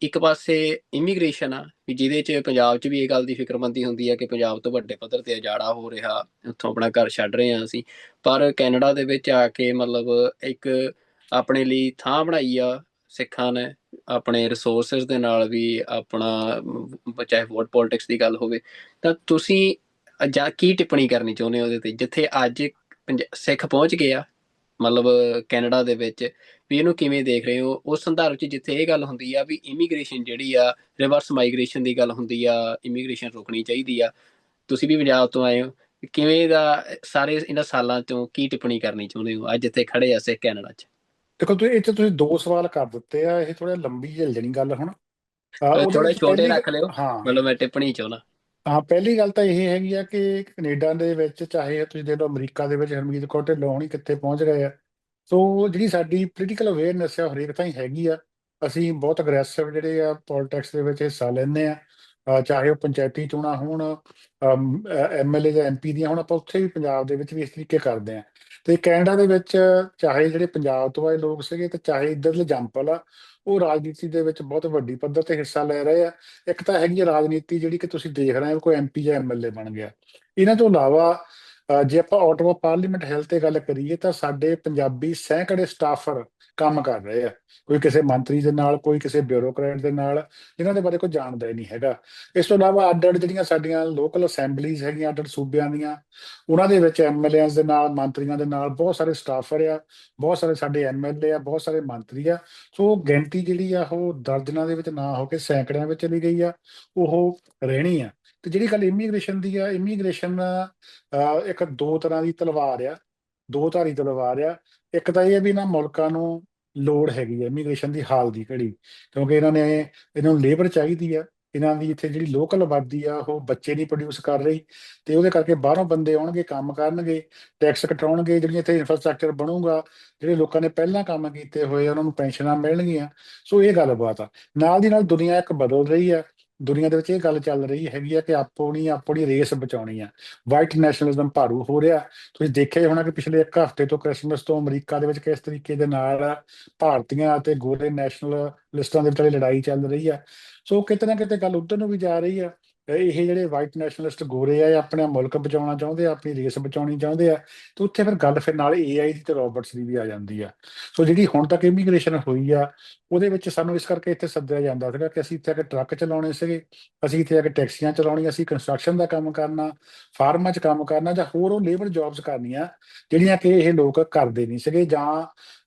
ਇੱਕ ਪਾਸੇ ਇਮੀਗ੍ਰੇਸ਼ਨ ਆ ਵੀ ਜਿਹਦੇ ਚ ਪੰਜਾਬ 'ਚ ਵੀ ਇਹ ਗੱਲ ਦੀ ਫਿਕਰਮੰਦੀ ਹੁੰਦੀ ਆ ਕਿ ਪੰਜਾਬ ਤੋਂ ਵੱਡੇ ਪੱਧਰ ਤੇ ਉਜਾੜਾ ਹੋ ਰਿਹਾ ਉੱਥੋਂ ਆਪਣਾ ਘਰ ਛੱਡ ਰਹੇ ਆ ਅਸੀਂ। ਪਰ ਕੈਨੇਡਾ ਦੇ ਵਿੱਚ ਆ ਕੇ ਮਤਲਬ ਇੱਕ ਆਪਣੇ ਲਈ ਥਾਂ ਬਣਾਈ ਆ ਸਿੱਖਾਂ ਨੇ ਆਪਣੇ ਰਿਸੋਰਸਸ ਦੇ ਨਾਲ ਵੀ ਆਪਣਾ ਚਾਹੇ ਵੋਟ ਪੋਲਿਟਿਕਸ ਦੀ ਗੱਲ ਹੋਵੇ। ਤਾਂ ਤੁਸੀਂ ਜਾਂ ਕੀ ਟਿੱਪਣੀ ਕਰਨੀ ਚਾਹੁੰਦੇ ਹੋ ਉਹਦੇ ਤੇ? ਜਿੱਥੇ ਅੱਜ ਸਿੱਖ ਪਹੁੰਚ ਗਏ ਆ ਮਤਲਬ ਕੈਨੇਡਾ ਦੇ ਵਿੱਚ ਵੀ ਇਹਨੂੰ ਕਿਵੇਂ ਦੇਖ ਰਹੇ ਹੋ? ਉਸ ਸੰਦਰਭ 'ਚ ਜਿੱਥੇ ਇਹ ਗੱਲ ਹੁੰਦੀ ਆ ਵੀ ਇਮੀਗ੍ਰੇਸ਼ਨ ਜਿਹੜੀ ਆ ਰਿਵਰਸ ਮਾਈਗ੍ਰੇਸ਼ਨ ਦੀ ਗੱਲ ਹੁੰਦੀ ਆ ਇਮੀਗ੍ਰੇਸ਼ਨ ਰੋਕਣੀ ਚਾਹੀਦੀ ਆ। ਤੁਸੀਂ ਵੀ ਪੰਜਾਬ ਤੋਂ ਆਏ ਹੋ ਕਿਵੇਂ ਦਾ ਸਾਰੇ ਇਹਨਾਂ ਸਾਲਾਂ ਤੋਂ ਕੀ ਟਿੱਪਣੀ ਕਰਨੀ ਚਾਹੁੰਦੇ ਹੋ ਅੱਜ ਜਿੱਥੇ ਖੜੇ ਆ ਸਿੱਖ ਕੈਨੇਡਾ 'ਚ? ਦੇਖੋ ਤੁਸੀਂ ਇੱਥੇ ਤੁਸੀਂ ਦੋ ਸਵਾਲ ਕਰ ਦਿੱਤੇ ਆ ਇਹ ਥੋੜਾ ਲੰਬੀ ਜਣੀ ਗੱਲ ਹੁਣ। ਥੋੜੇ ਛੋਟੇ ਰੱਖ ਲਿਓ ਹਾਂ। ਮਤਲਬ ਮੈਂ ਟਿੱਪਣੀ ਚਾਹੁੰਦਾ। ਹਾਂ, ਪਹਿਲੀ ਗੱਲ ਤਾਂ ਇਹ ਹੈਗੀ ਆ ਕਿ ਕੈਨੇਡਾ ਦੇ ਵਿੱਚ ਚਾਹੇ ਤੁਸੀਂ ਦੇਖ ਲਓ ਅਮਰੀਕਾ ਦੇ ਵਿੱਚ ਹਰਮੀਤ ਕੌਰ ਢਿੱਲੋਂ ਹੋਣੀ ਕਿੱਥੇ ਪਹੁੰਚ ਗਏ ਆ। ਸੋ ਜਿਹੜੀ ਸਾਡੀ ਪੋਲੀਟੀਕਲ ਅਵੇਅਰਨੈਸ ਆ ਉਹ ਹਰੇਕ ਤਾਂ ਹੀ ਹੈਗੀ ਆ। ਅਸੀਂ ਬਹੁਤ ਅਗਰੈਸਿਵ ਜਿਹੜੇ ਆ ਪੋਲਿਟਿਕਸ ਦੇ ਵਿੱਚ ਹਿੱਸਾ ਲੈਂਦੇ ਆ। ਚਾਹੇ ਉਹ ਪੰਚਾਇਤੀ ਚੋਣਾਂ ਹੋਣ ਐਮਐਲਏ ਜਾਂ ਐਮਪੀ ਦੀਆਂ ਹੁਣ, ਆਪਾਂ ਉੱਥੇ ਵੀ ਪੰਜਾਬ ਦੇ ਵਿੱਚ ਵੀ ਇਸ ਤਰੀਕੇ ਕਰਦੇ ਆ। ਤੇ ਕੈਨੇਡਾ ਦੇ ਵਿੱਚ ਚਾਹੇ ਜਿਹੜੇ ਪੰਜਾਬ ਤੋਂ ਆਏ ਲੋਕ ਸੀਗੇ ਤੇ ਚਾਹੇ ਇੱਧਰਲੇ ਜੰਪਲ ਆ ਉਹ ਰਾਜਨੀਤੀ ਦੇ ਵਿੱਚ ਬਹੁਤ ਵੱਡੀ ਪੱਧਰ ਤੇ ਹਿੱਸਾ ਲੈ ਰਹੇ ਆ। ਇੱਕ ਤਾਂ ਹੈਗੀ ਰਾਜਨੀਤੀ ਜਿਹੜੀ ਕਿ ਤੁਸੀਂ ਦੇਖ ਰਹੇ ਹੋ, ਕੋਈ ਐਮਪੀ ਜਾਂ ਐਮਐਲਏ ਬਣ ਗਿਆ। ਇਹਨਾਂ ਤੋਂ ਇਲਾਵਾ ਜੇ ਆਪਾਂ ਆਟੋਮਾ ਪਾਰਲੀਮੈਂਟ ਹੈਲਥ ਤੇ ਗੱਲ ਕਰੀਏ ਤਾਂ ਸਾਡੇ ਪੰਜਾਬੀ ਸੈਂਕੜੇ ਸਟਾਫਰ ਕੰਮ ਕਰ ਰਹੇ ਆ। ਕੋਈ ਕਿਸੇ ਮੰਤਰੀ ਦੇ ਨਾਲ, ਕੋਈ ਕਿਸੇ ਬਿਊਰੋਕਰੇਟ ਦੇ ਨਾਲ, ਜਿਨ੍ਹਾਂ ਦੇ ਬਾਰੇ ਕੋਈ ਜਾਣਦਾ ਹੀ ਨਹੀਂ ਹੈਗਾ। ਇਸ ਤੋਂ ਇਲਾਵਾ ਅੱਡ ਅੱਡ ਜਿਹੜੀਆਂ ਸਾਡੀਆਂ ਲੋਕਲ ਅਸੈਂਬਲੀਜ਼ ਹੈਗੀਆਂ, ਅੱਡ ਅੱਡ ਸੂਬਿਆਂ ਦੀਆਂ, ਉਹਨਾਂ ਦੇ ਵਿੱਚ ਐਮਐਲਏਆਂ ਦੇ ਨਾਲ, ਮੰਤਰੀਆਂ ਦੇ ਨਾਲ ਬਹੁਤ ਸਾਰੇ ਸਟਾਫਰ ਆ, ਬਹੁਤ ਸਾਰੇ ਸਾਡੇ ਐਮਐਲਏ ਆ, ਬਹੁਤ ਸਾਰੇ ਮੰਤਰੀ ਆ। ਸੋ ਗਿਣਤੀ ਜਿਹੜੀ ਆ, ਉਹ ਦਰਜਨਾਂ ਦੇ ਵਿੱਚ ਨਾ ਹੋ ਕੇ ਸੈਂਕੜਿਆਂ ਵਿੱਚ ਚਲੀ ਗਈ ਆ, ਉਹ ਰਹਿਣੀ ਆ। ਤੇ ਜਿਹੜੀ ਗੱਲ ਇਮੀਗ੍ਰੇਸ਼ਨ ਦੀ ਆ ਇਮੀਗ੍ਰੇਸ਼ਨ ਇੱਕ ਦੋ ਤਰ੍ਹਾਂ ਦੀ ਤਲਵਾਰ ਆ, ਦੋ ਧਾਰੀ ਤਲਵਾਰ ਆ। ਇੱਕ ਤਾਂ ਇਹ ਵੀ ਇਹਨਾਂ ਮੁਲਕਾਂ ਨੂੰ ਲੋੜ ਹੈਗੀ ਆ ਇਮੀਗ੍ਰੇਸ਼ਨ ਦੀ ਹਾਲ ਦੀ ਘੜੀ, ਕਿਉਂਕਿ ਇਹਨਾਂ ਨੇ ਇਹਨਾਂ ਨੂੰ ਲੇਬਰ ਚਾਹੀਦੀ ਆ। ਇਹਨਾਂ ਦੀ ਇੱਥੇ ਜਿਹੜੀ ਲੋਕਲ ਆਬਾਦੀ ਆ, ਉਹ ਬੱਚੇ ਨਹੀਂ ਪ੍ਰੋਡਿਊਸ ਕਰ ਰਹੀ ਤੇ ਉਹਦੇ ਕਰਕੇ ਬਾਹਰੋਂ ਬੰਦੇ ਆਉਣਗੇ, ਕੰਮ ਕਰਨਗੇ ਟੈਕਸ ਕਟਾਉਣਗੇ, ਜਿਹੜੀਆਂ ਇੱਥੇ ਇਨਫਰਾਸਟ੍ਰਕਚਰ ਬਣੂਗਾ, ਜਿਹੜੇ ਲੋਕਾਂ ਨੇ ਪਹਿਲਾਂ ਕੰਮ ਕੀਤੇ ਹੋਏ ਉਹਨਾਂ ਨੂੰ ਪੈਨਸ਼ਨਾਂ ਮਿਲਣਗੀਆਂ। ਸੋ ਇਹ ਗੱਲਬਾਤ ਆ। ਨਾਲ ਦੀ ਨਾਲ ਦੁਨੀਆ ਇੱਕ ਬਦਲ ਰਹੀ ਆ। ਦੁਨੀਆ ਦੇ ਵਿੱਚ ਇਹ ਗੱਲ ਚੱਲ ਰਹੀ ਹੈਗੀ ਆ ਕਿ ਆਪਣੀ ਆਪਣੀ ਰੇਸ ਬਚਾਉਣੀ ਆ। ਵਾਈਟ ਨੈਸ਼ਨਲਿਜ਼ਮ ਭਾਰੂ ਹੋ ਰਿਹਾ। ਤੁਸੀਂ ਦੇਖਿਆ ਹੋਣਾ ਕਿ ਪਿਛਲੇ ਇੱਕ ਹਫ਼ਤੇ ਤੋਂ ਕ੍ਰਿਸਮਸ ਤੋਂ ਅਮਰੀਕਾ ਦੇ ਵਿੱਚ ਕਿਸ ਤਰੀਕੇ ਦੇ ਨਾਲ ਭਾਰਤੀਆਂ ਅਤੇ ਗੋਰੇ ਨੈਸ਼ਨਲ ਲਿਸਟਾਂ ਦੇ ਵਿਚਾਲੇ ਲੜਾਈ ਚੱਲ ਰਹੀ ਆ। ਸੋ ਕਿਤੇ ਨਾ ਕਿਤੇ ਗੱਲ ਉੱਧਰ ਨੂੰ ਵੀ ਜਾ ਰਹੀ ਆ। ਇਹ ਜਿਹੜੇ ਵਾਈਟ ਨੈਸ਼ਨਲਿਸਟ ਗੋਰੇ ਆ, ਇਹ ਆਪਣਾ ਮੁਲਕ ਬਚਾਉਣਾ ਚਾਹੁੰਦੇ ਆ, ਆਪਣੀ ਰੇਸ ਬਚਾਉਣੀ ਚਾਹੁੰਦੇ ਆ, ਤੇ ਉੱਥੇ ਫਿਰ ਗੱਲ ਫਿਰ ਨਾਲ ਏਆਈ ਦੀ ਤੇ ਰੋਬੋਟਸ ਦੀ ਵੀ ਆ ਜਾਂਦੀ ਆ। ਸੋ ਜਿਹੜੀ ਹੁਣ ਤੱਕ ਇਮੀਗ੍ਰੇਸ਼ਨ ਹੋਈ ਆ, ਉਹਦੇ ਵਿੱਚ ਸਾਨੂੰ ਇਸ ਕਰਕੇ ਇੱਥੇ ਸੱਦਿਆ ਜਾਂਦਾ ਸੀਗਾ ਕਿ ਅਸੀਂ ਇੱਥੇ ਆ ਕੇ ਟਰੱਕ ਚਲਾਉਣੇ ਸੀਗੇ, ਅਸੀਂ ਇੱਥੇ ਆ ਕੇ ਟੈਕਸੀਆਂ ਚਲਾਉਣੀਆਂ, ਅਸੀਂ ਕੰਸਟਰਕਸ਼ਨ ਦਾ ਕੰਮ ਕਰਨਾ ਫਾਰਮਾਂ 'ਚ ਕੰਮ ਕਰਨਾ ਜਾਂ ਹੋਰ ਉਹ ਲੇਬਰ ਜੌਬਸ ਕਰਨੀਆਂ, ਜਿਹੜੀਆਂ ਕਿ ਇਹ ਲੋਕ ਕਰਦੇ ਨਹੀਂ ਸੀਗੇ ਜਾਂ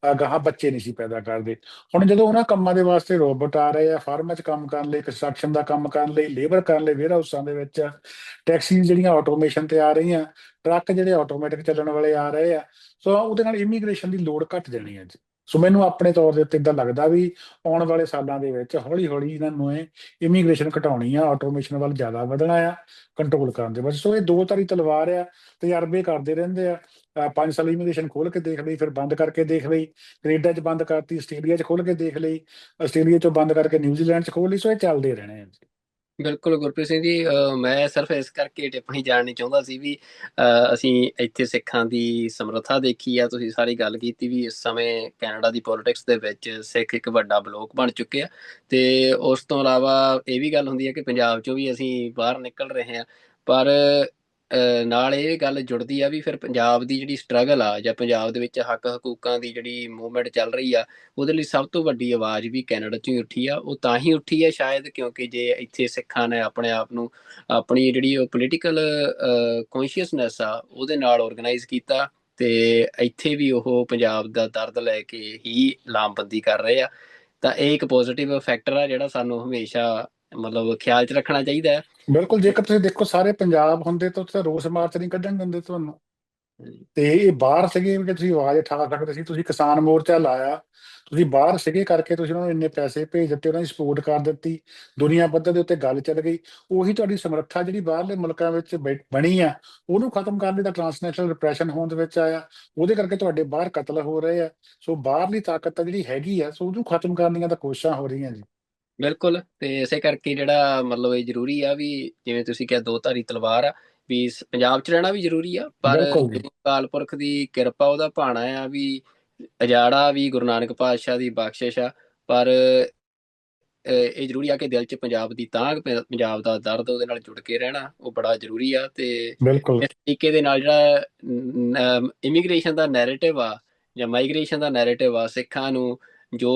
ਗਾਹਾਂ ਬੱਚੇ ਨਹੀਂ ਸੀ ਪੈਦਾ ਕਰਦੇ। ਹੁਣ ਜਦੋਂ ਉਹਨਾਂ ਕੰਮਾਂ ਦੇ ਵਾਸਤੇ ਰੋਬੋਟ ਆ ਰਹੇ ਆ, ਫਾਰਮਾਂ 'ਚ ਕੰਮ ਕਰਨ ਲਈ ਕੰਸਟਰਕਸ਼ਨ ਦਾ ਕੰਮ ਕਰਨ ਲਈ ਲੇਬਰ ਕਰਨ ਲਈ ਵੇਅਰ ਹਾਊਸਾਂ ਦੇ ਵਿੱਚ ਟੈਕਸੀ ਜਿਹੜੀਆਂ ਆਟੋਮੇਸ਼ਨ ਤੇ ਆ ਰਹੀਆਂ ਟਰੱਕ ਜਿਹੜੇ ਆਟੋਮੈਟਿਕ ਚੱਲਣ ਵਾਲੇ ਆ ਰਹੇ ਆ ਸੋ ਉਹਦੇ ਨਾਲ ਇਮੀਗ੍ਰੇਸ਼ਨ ਦੀ ਲੋੜ ਘਟ ਜਾਣੀ ਹੈ ਜੀ ਸੋ ਮੈਨੂੰ ਆਪਣੇ ਤੌਰ ਦੇ ਉੱਤੇ ਇਦਾਂ ਲੱਗਦਾ ਵੀ ਆਉਣ ਵਾਲੇ ਸਾਲਾਂ ਦੇ ਵਿੱਚ ਹੌਲੀ ਹੌਲੀ ਇਹਨਾਂ ਨੂੰ ਇਹ ਇਮੀਗ੍ਰੇਸ਼ਨ ਘਟਾਉਣੀ ਆ ਆਟੋਮੇਸ਼ਨ ਵੱਲ ਜ਼ਿਆਦਾ ਵਧਣਾ ਆ ਕੰਟਰੋਲ ਕਰਨ ਦੇ ਵਿੱਚ। ਸੋ ਇਹ ਦੋ ਤਾਰੀ ਤਲਵਾਰ ਆ, ਤਜਰਬੇ ਕਰਦੇ ਰਹਿੰਦੇ ਆ। ਪੰਜ ਸਾਲ ਇਮੀਗ੍ਰੇਸ਼ਨ ਖੋਲ ਕੇ ਦੇਖ ਲਈ, ਫਿਰ ਬੰਦ ਕਰਕੇ ਦੇਖ ਲਈ, ਕੈਨੇਡਾ 'ਚ ਬੰਦ ਕਰਤੀ, ਆਸਟ੍ਰੇਲੀਆ 'ਚ ਖੋਲ ਕੇ ਦੇਖ ਲਈ, ਆਸਟ੍ਰੇਲੀਆ 'ਚੋਂ ਬੰਦ ਕਰਕੇ ਨਿਊਜ਼ੀਲੈਂਡ 'ਚ ਖੋਲ ਲਈ, ਸੋ ਇਹ ਚੱਲਦੇ ਰਹਿਣੇ ਆ ਜੀ। ਬਿਲਕੁਲ ਗੁਰਪ੍ਰੀਤ ਸਿੰਘ ਜੀ ਮੈਂ ਸਿਰਫ ਇਸ ਕਰਕੇ ਟਿੱਪਣੀ ਜਾਣਨੀ ਚਾਹੁੰਦਾ ਸੀ ਵੀ, ਅਹ ਅਸੀਂ ਇੱਥੇ ਸਿੱਖਾਂ ਦੀ ਸਮਰੱਥਾ ਦੇਖੀ ਆ, ਤੁਸੀਂ ਸਾਰੀ ਗੱਲ ਕੀਤੀ ਵੀ ਇਸ ਸਮੇਂ ਕੈਨੇਡਾ ਦੀ ਪੋਲਿਟਿਕਸ ਦੇ ਵਿੱਚ ਸਿੱਖ ਇੱਕ ਵੱਡਾ ਬਲੋਕ ਬਣ ਚੁੱਕੇ ਆ। ਤੇ ਉਸ ਤੋਂ ਇਲਾਵਾ ਇਹ ਵੀ ਗੱਲ ਹੁੰਦੀ ਹੈ ਕਿ ਪੰਜਾਬ ਚੋਂ ਵੀ ਅਸੀਂ ਬਾਹਰ ਨਿਕਲ ਰਹੇ ਹਾਂ ਪਰ ਨਾਲ ਇਹ ਗੱਲ ਜੁੜਦੀ ਆ ਵੀ ਫਿਰ ਪੰਜਾਬ ਦੀ ਜਿਹੜੀ ਸਟਰਗਲ ਆ ਜਾਂ ਪੰਜਾਬ ਦੇ ਵਿੱਚ ਹੱਕ ਹਕੂਕਾਂ ਦੀ ਜਿਹੜੀ ਮੂਵਮੈਂਟ ਚੱਲ ਰਹੀ ਆ, ਉਹਦੇ ਲਈ ਸਭ ਤੋਂ ਵੱਡੀ ਆਵਾਜ਼ ਵੀ ਕੈਨੇਡਾ 'ਚੋਂ ਹੀ ਉੱਠੀ ਆ, ਉਹ ਤਾਂ ਹੀ ਉੱਠੀ ਆ ਸ਼ਾਇਦ ਕਿਉਂਕਿ ਜੇ ਇੱਥੇ ਸਿੱਖਾਂ ਨੇ ਆਪਣੇ ਆਪ ਨੂੰ ਆਪਣੀ ਜਿਹੜੀ ਉਹ ਪੋਲੀਟੀਕਲ ਕੌਨਸ਼ੀਅਸਨੈਸ ਆ, ਉਹਦੇ ਨਾਲ ਆਰਗੇਨਾਈਜ਼ ਕੀਤਾ ਤੇ ਇੱਥੇ ਵੀ ਉਹ ਪੰਜਾਬ ਦਾ ਦਰਦ ਲੈ ਕੇ ਹੀ ਲਾਮਬੰਦੀ ਕਰ ਰਹੇ ਆ। ਤਾਂ ਇਹ ਇੱਕ ਪੋਜ਼ਿਟਿਵ ਫੈਕਟਰ ਆ ਜਿਹੜਾ ਸਾਨੂੰ ਹਮੇਸ਼ਾ ਮਤਲਬ ਖਿਆਲ 'ਚ ਰੱਖਣਾ ਚਾਹੀਦਾ ਹੈ। ਬਿਲਕੁਲ ਜੇਕਰ ਤੁਸੀਂ ਦੇਖੋ ਸਾਰੇ ਪੰਜਾਬ ਹੁੰਦੇ ਤਾਂ ਉੱਥੇ ਰੋਸ ਮਾਰਚ ਨਹੀਂ ਕੱਢਣ ਦਿੰਦੇ ਤੁਹਾਨੂੰ। ਤੇ ਇਹ ਬਾਹਰ ਸੀਗੇ ਕਿ ਤੁਸੀਂ ਆਵਾਜ਼ ਉਠਾ ਸਕਦੇ ਸੀ ਤੁਸੀਂ ਕਿਸਾਨ ਮੋਰਚਾ ਲਾਇਆ ਤੁਸੀਂ ਬਾਹਰ ਸੀਗੇ ਕਰਕੇ ਤੁਸੀਂ ਉਹਨਾਂ ਨੂੰ ਇੰਨੇ ਪੈਸੇ ਭੇਜ ਦਿੱਤੇ ਉਹਨਾਂ ਦੀ ਸਪੋਰਟ ਕਰ ਦਿੱਤੀ ਦੁਨੀਆ ਪੱਧਰ ਦੇ ਉੱਤੇ ਗੱਲ ਚੱਲ ਗਈ। ਉਹੀ ਤੁਹਾਡੀ ਸਮਰੱਥਾ ਜਿਹੜੀ ਬਾਹਰਲੇ ਮੁਲਕਾਂ ਵਿੱਚ ਬਣੀ ਆ ਉਹਨੂੰ ਖਤਮ ਕਰਨ ਲਈ ਤਾਂ ਟ੍ਰਾਂਸਨੈਸ਼ਨਲ ਰਿਪਰੈਸ਼ਨ ਹੋਣ ਦੇ ਵਿੱਚ ਆਇਆ ਉਹਦੇ ਕਰਕੇ ਤੁਹਾਡੇ ਬਾਹਰ ਕਤਲ ਹੋ ਰਹੇ ਆ। ਸੋ ਬਾਹਰਲੀ ਤਾਕਤ ਤਾਂ ਜਿਹੜੀ ਹੈਗੀ ਆ ਸੋ ਉਹਨੂੰ ਖਤਮ ਕਰਨ ਦੀਆਂ ਤਾਂ ਕੋਸ਼ਿਸ਼ਾਂ ਹੋ ਰਹੀਆਂ ਜੀ। ਬਿਲਕੁਲ ਤੇ ਇਸੇ ਕਰਕੇ ਜਿਹੜਾ ਮਤਲਬ ਇਹ ਜ਼ਰੂਰੀ ਆ ਵੀ ਜਿਵੇਂ ਤੁਸੀਂ ਕਿਹਾ ਦੋ ਧਾਰੀ ਤਲਵਾਰ ਆ ਵੀ ਪੰਜਾਬ 'ਚ ਰਹਿਣਾ ਵੀ ਜ਼ਰੂਰੀ ਆ ਪਰ ਅਕਾਲ ਪੁਰਖ ਦੀ ਕਿਰਪਾ ਉਹਦਾ ਭਾਣਾ ਆ ਵੀ ਅਜਾੜਾ ਵੀ ਗੁਰੂ ਨਾਨਕ ਪਾਤਸ਼ਾਹ ਦੀ ਬਖਸ਼ਿਸ਼ ਆ ਪਰ ਇਹ ਜ਼ਰੂਰੀ ਆ ਕਿ ਦਿਲ 'ਚ ਪੰਜਾਬ ਦੀ ਪ- ਪੰਜਾਬ ਦਾ ਦਰਦ ਉਹਦੇ ਨਾਲ ਜੁੜ ਕੇ ਰਹਿਣਾ ਉਹ ਬੜਾ ਜ਼ਰੂਰੀ ਆ ਤੇ ਇਸ ਤਰੀਕੇ ਦੇ ਨਾਲ ਜਿਹੜਾ ਇਮੀਗ੍ਰੇਸ਼ਨ ਦਾ ਨੈਰੇਟਿਵ ਆ ਜਾਂ ਮਾਈਗ੍ਰੇਸ਼ਨ ਦਾ ਨੈਰੇਟਿਵ ਆ ਸਿੱਖਾਂ ਨੂੰ ਜੋ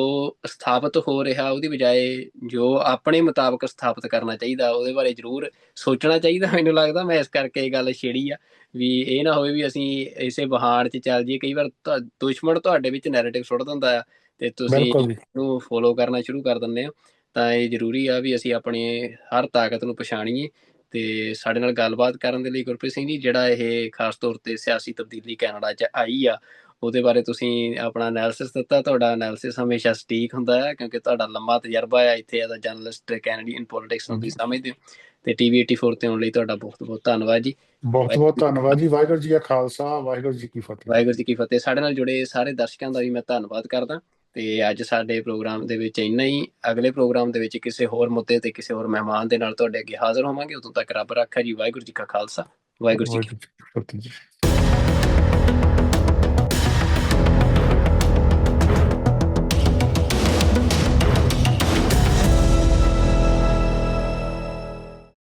ਸਥਾਪਿਤ ਹੋ ਰਿਹਾ ਉਹਦੀ ਬਜਾਏ ਜੋ ਆਪਣੇ ਮੁਤਾਬਕ ਸਥਾਪਿਤ ਕਰਨਾ ਚਾਹੀਦਾ ਉਹਦੇ ਬਾਰੇ ਜ਼ਰੂਰ ਸੋਚਣਾ ਚਾਹੀਦਾ। ਮੈਨੂੰ ਲੱਗਦਾ ਮੈਂ ਇਸ ਕਰਕੇ ਇਹ ਗੱਲ ਛੇੜੀ ਆ ਵੀ ਇਹ ਨਾ ਹੋਵੇ ਵੀ ਅਸੀਂ ਇਸੇ ਬਹਾਰ 'ਚ ਚੱਲ ਜਾਈਏ। ਕਈ ਵਾਰ ਦੁਸ਼ਮਣ ਤੁਹਾਡੇ ਵਿੱਚ ਨੈਰੇਟਿਵ ਸੁੱਟ ਦਿੰਦਾ ਆ ਤੇ ਤੁਸੀਂ ਬਿਲਕੁਲ ਜੀ। ਨੂੰ ਫੋਲੋ ਕਰਨਾ ਸ਼ੁਰੂ ਕਰ ਦਿੰਦੇ ਹੋ। ਤਾਂ ਇਹ ਜ਼ਰੂਰੀ ਆ ਵੀ ਅਸੀਂ ਆਪਣੀ ਹਰ ਤਾਕਤ ਨੂੰ ਪਛਾਣੀਏ ਤੇ ਸਾਡੇ ਨਾਲ ਗੱਲਬਾਤ ਕਰਨ ਦੇ ਲਈ ਗੁਰਪ੍ਰੀਤ ਸਿੰਘ ਜੀ ਜਿਹੜਾ ਇਹ ਖਾਸ ਤੌਰ ਤੇ ਸਿਆਸੀ ਤਬਦੀਲੀ ਕੈਨੇਡਾ 'ਚ ਆਈ ਆ ਉਹਦੇ ਬਾਰੇ ਤੁਸੀਂ ਆਪਣਾ ਐਨਾਲਿਸਿਸ ਦਿੱਤਾ ਤੁਹਾਡਾ ਐਨਾਲਿਸਿਸ ਹਮੇਸ਼ਾ ਸਟੀਕ ਹੁੰਦਾ ਹੈ ਕਿਉਂਕਿ ਤੁਹਾਡਾ ਲੰਮਾ ਤਜਰਬਾ ਹੈ ਇੱਥੇ as a journalist Canadian politics ਨੂੰ ਤੁਸੀਂ ਸਮਝਦੇ ਹੋ। ਤੇ ਟੀਵੀ 84 ਤੇ ਆਉਣ ਲਈ ਤੁਹਾਡਾ ਬਹੁਤ ਬਹੁਤ ਧੰਨਵਾਦ ਜੀ। ਬਹੁਤ ਬਹੁਤ ਧੰਨਵਾਦ ਜੀ। ਵਾਹਿਗੁਰੂ ਜੀ ਕਾ ਖਾਲਸਾ ਵਾਹਿਗੁਰੂ ਜੀ ਕੀ ਫਤਿਹ। ਵਾਹਿਗੁਰੂ ਜੀ ਕੀ ਫਤਿਹ। ਸਾਡੇ ਨਾਲ ਜੁੜੇ ਸਾਰੇ ਦਰਸ਼ਕਾਂ ਦਾ ਵੀ ਮੈਂ ਧੰਨਵਾਦ ਕਰਦਾ। ਤੇ ਅੱਜ ਸਾਡੇ ਪ੍ਰੋਗਰਾਮ ਦੇ ਵਿੱਚ ਇੰਨਾ ਹੀ। ਅਗਲੇ ਪ੍ਰੋਗਰਾਮ ਦੇ ਵਿੱਚ ਕਿਸੇ ਹੋਰ ਮੁੱਦੇ ਤੇ ਕਿਸੇ ਹੋਰ ਮਹਿਮਾਨ ਦੇ ਨਾਲ ਤੁਹਾਡੇ ਅੱਗੇ ਹਾਜ਼ਰ ਹੋਵਾਂਗੇ। ਉਦੋਂ ਤੱਕ ਰੱਬ ਰੱਖਾ ਜੀ। ਵਾਹਿਗੁਰੂ ਜੀ ਕਾ ਖਾਲਸਾ। ਵਾਹਿਗੁਰੂ ਜੀ ਕੀ ਫਤਿਹ ਜੀ।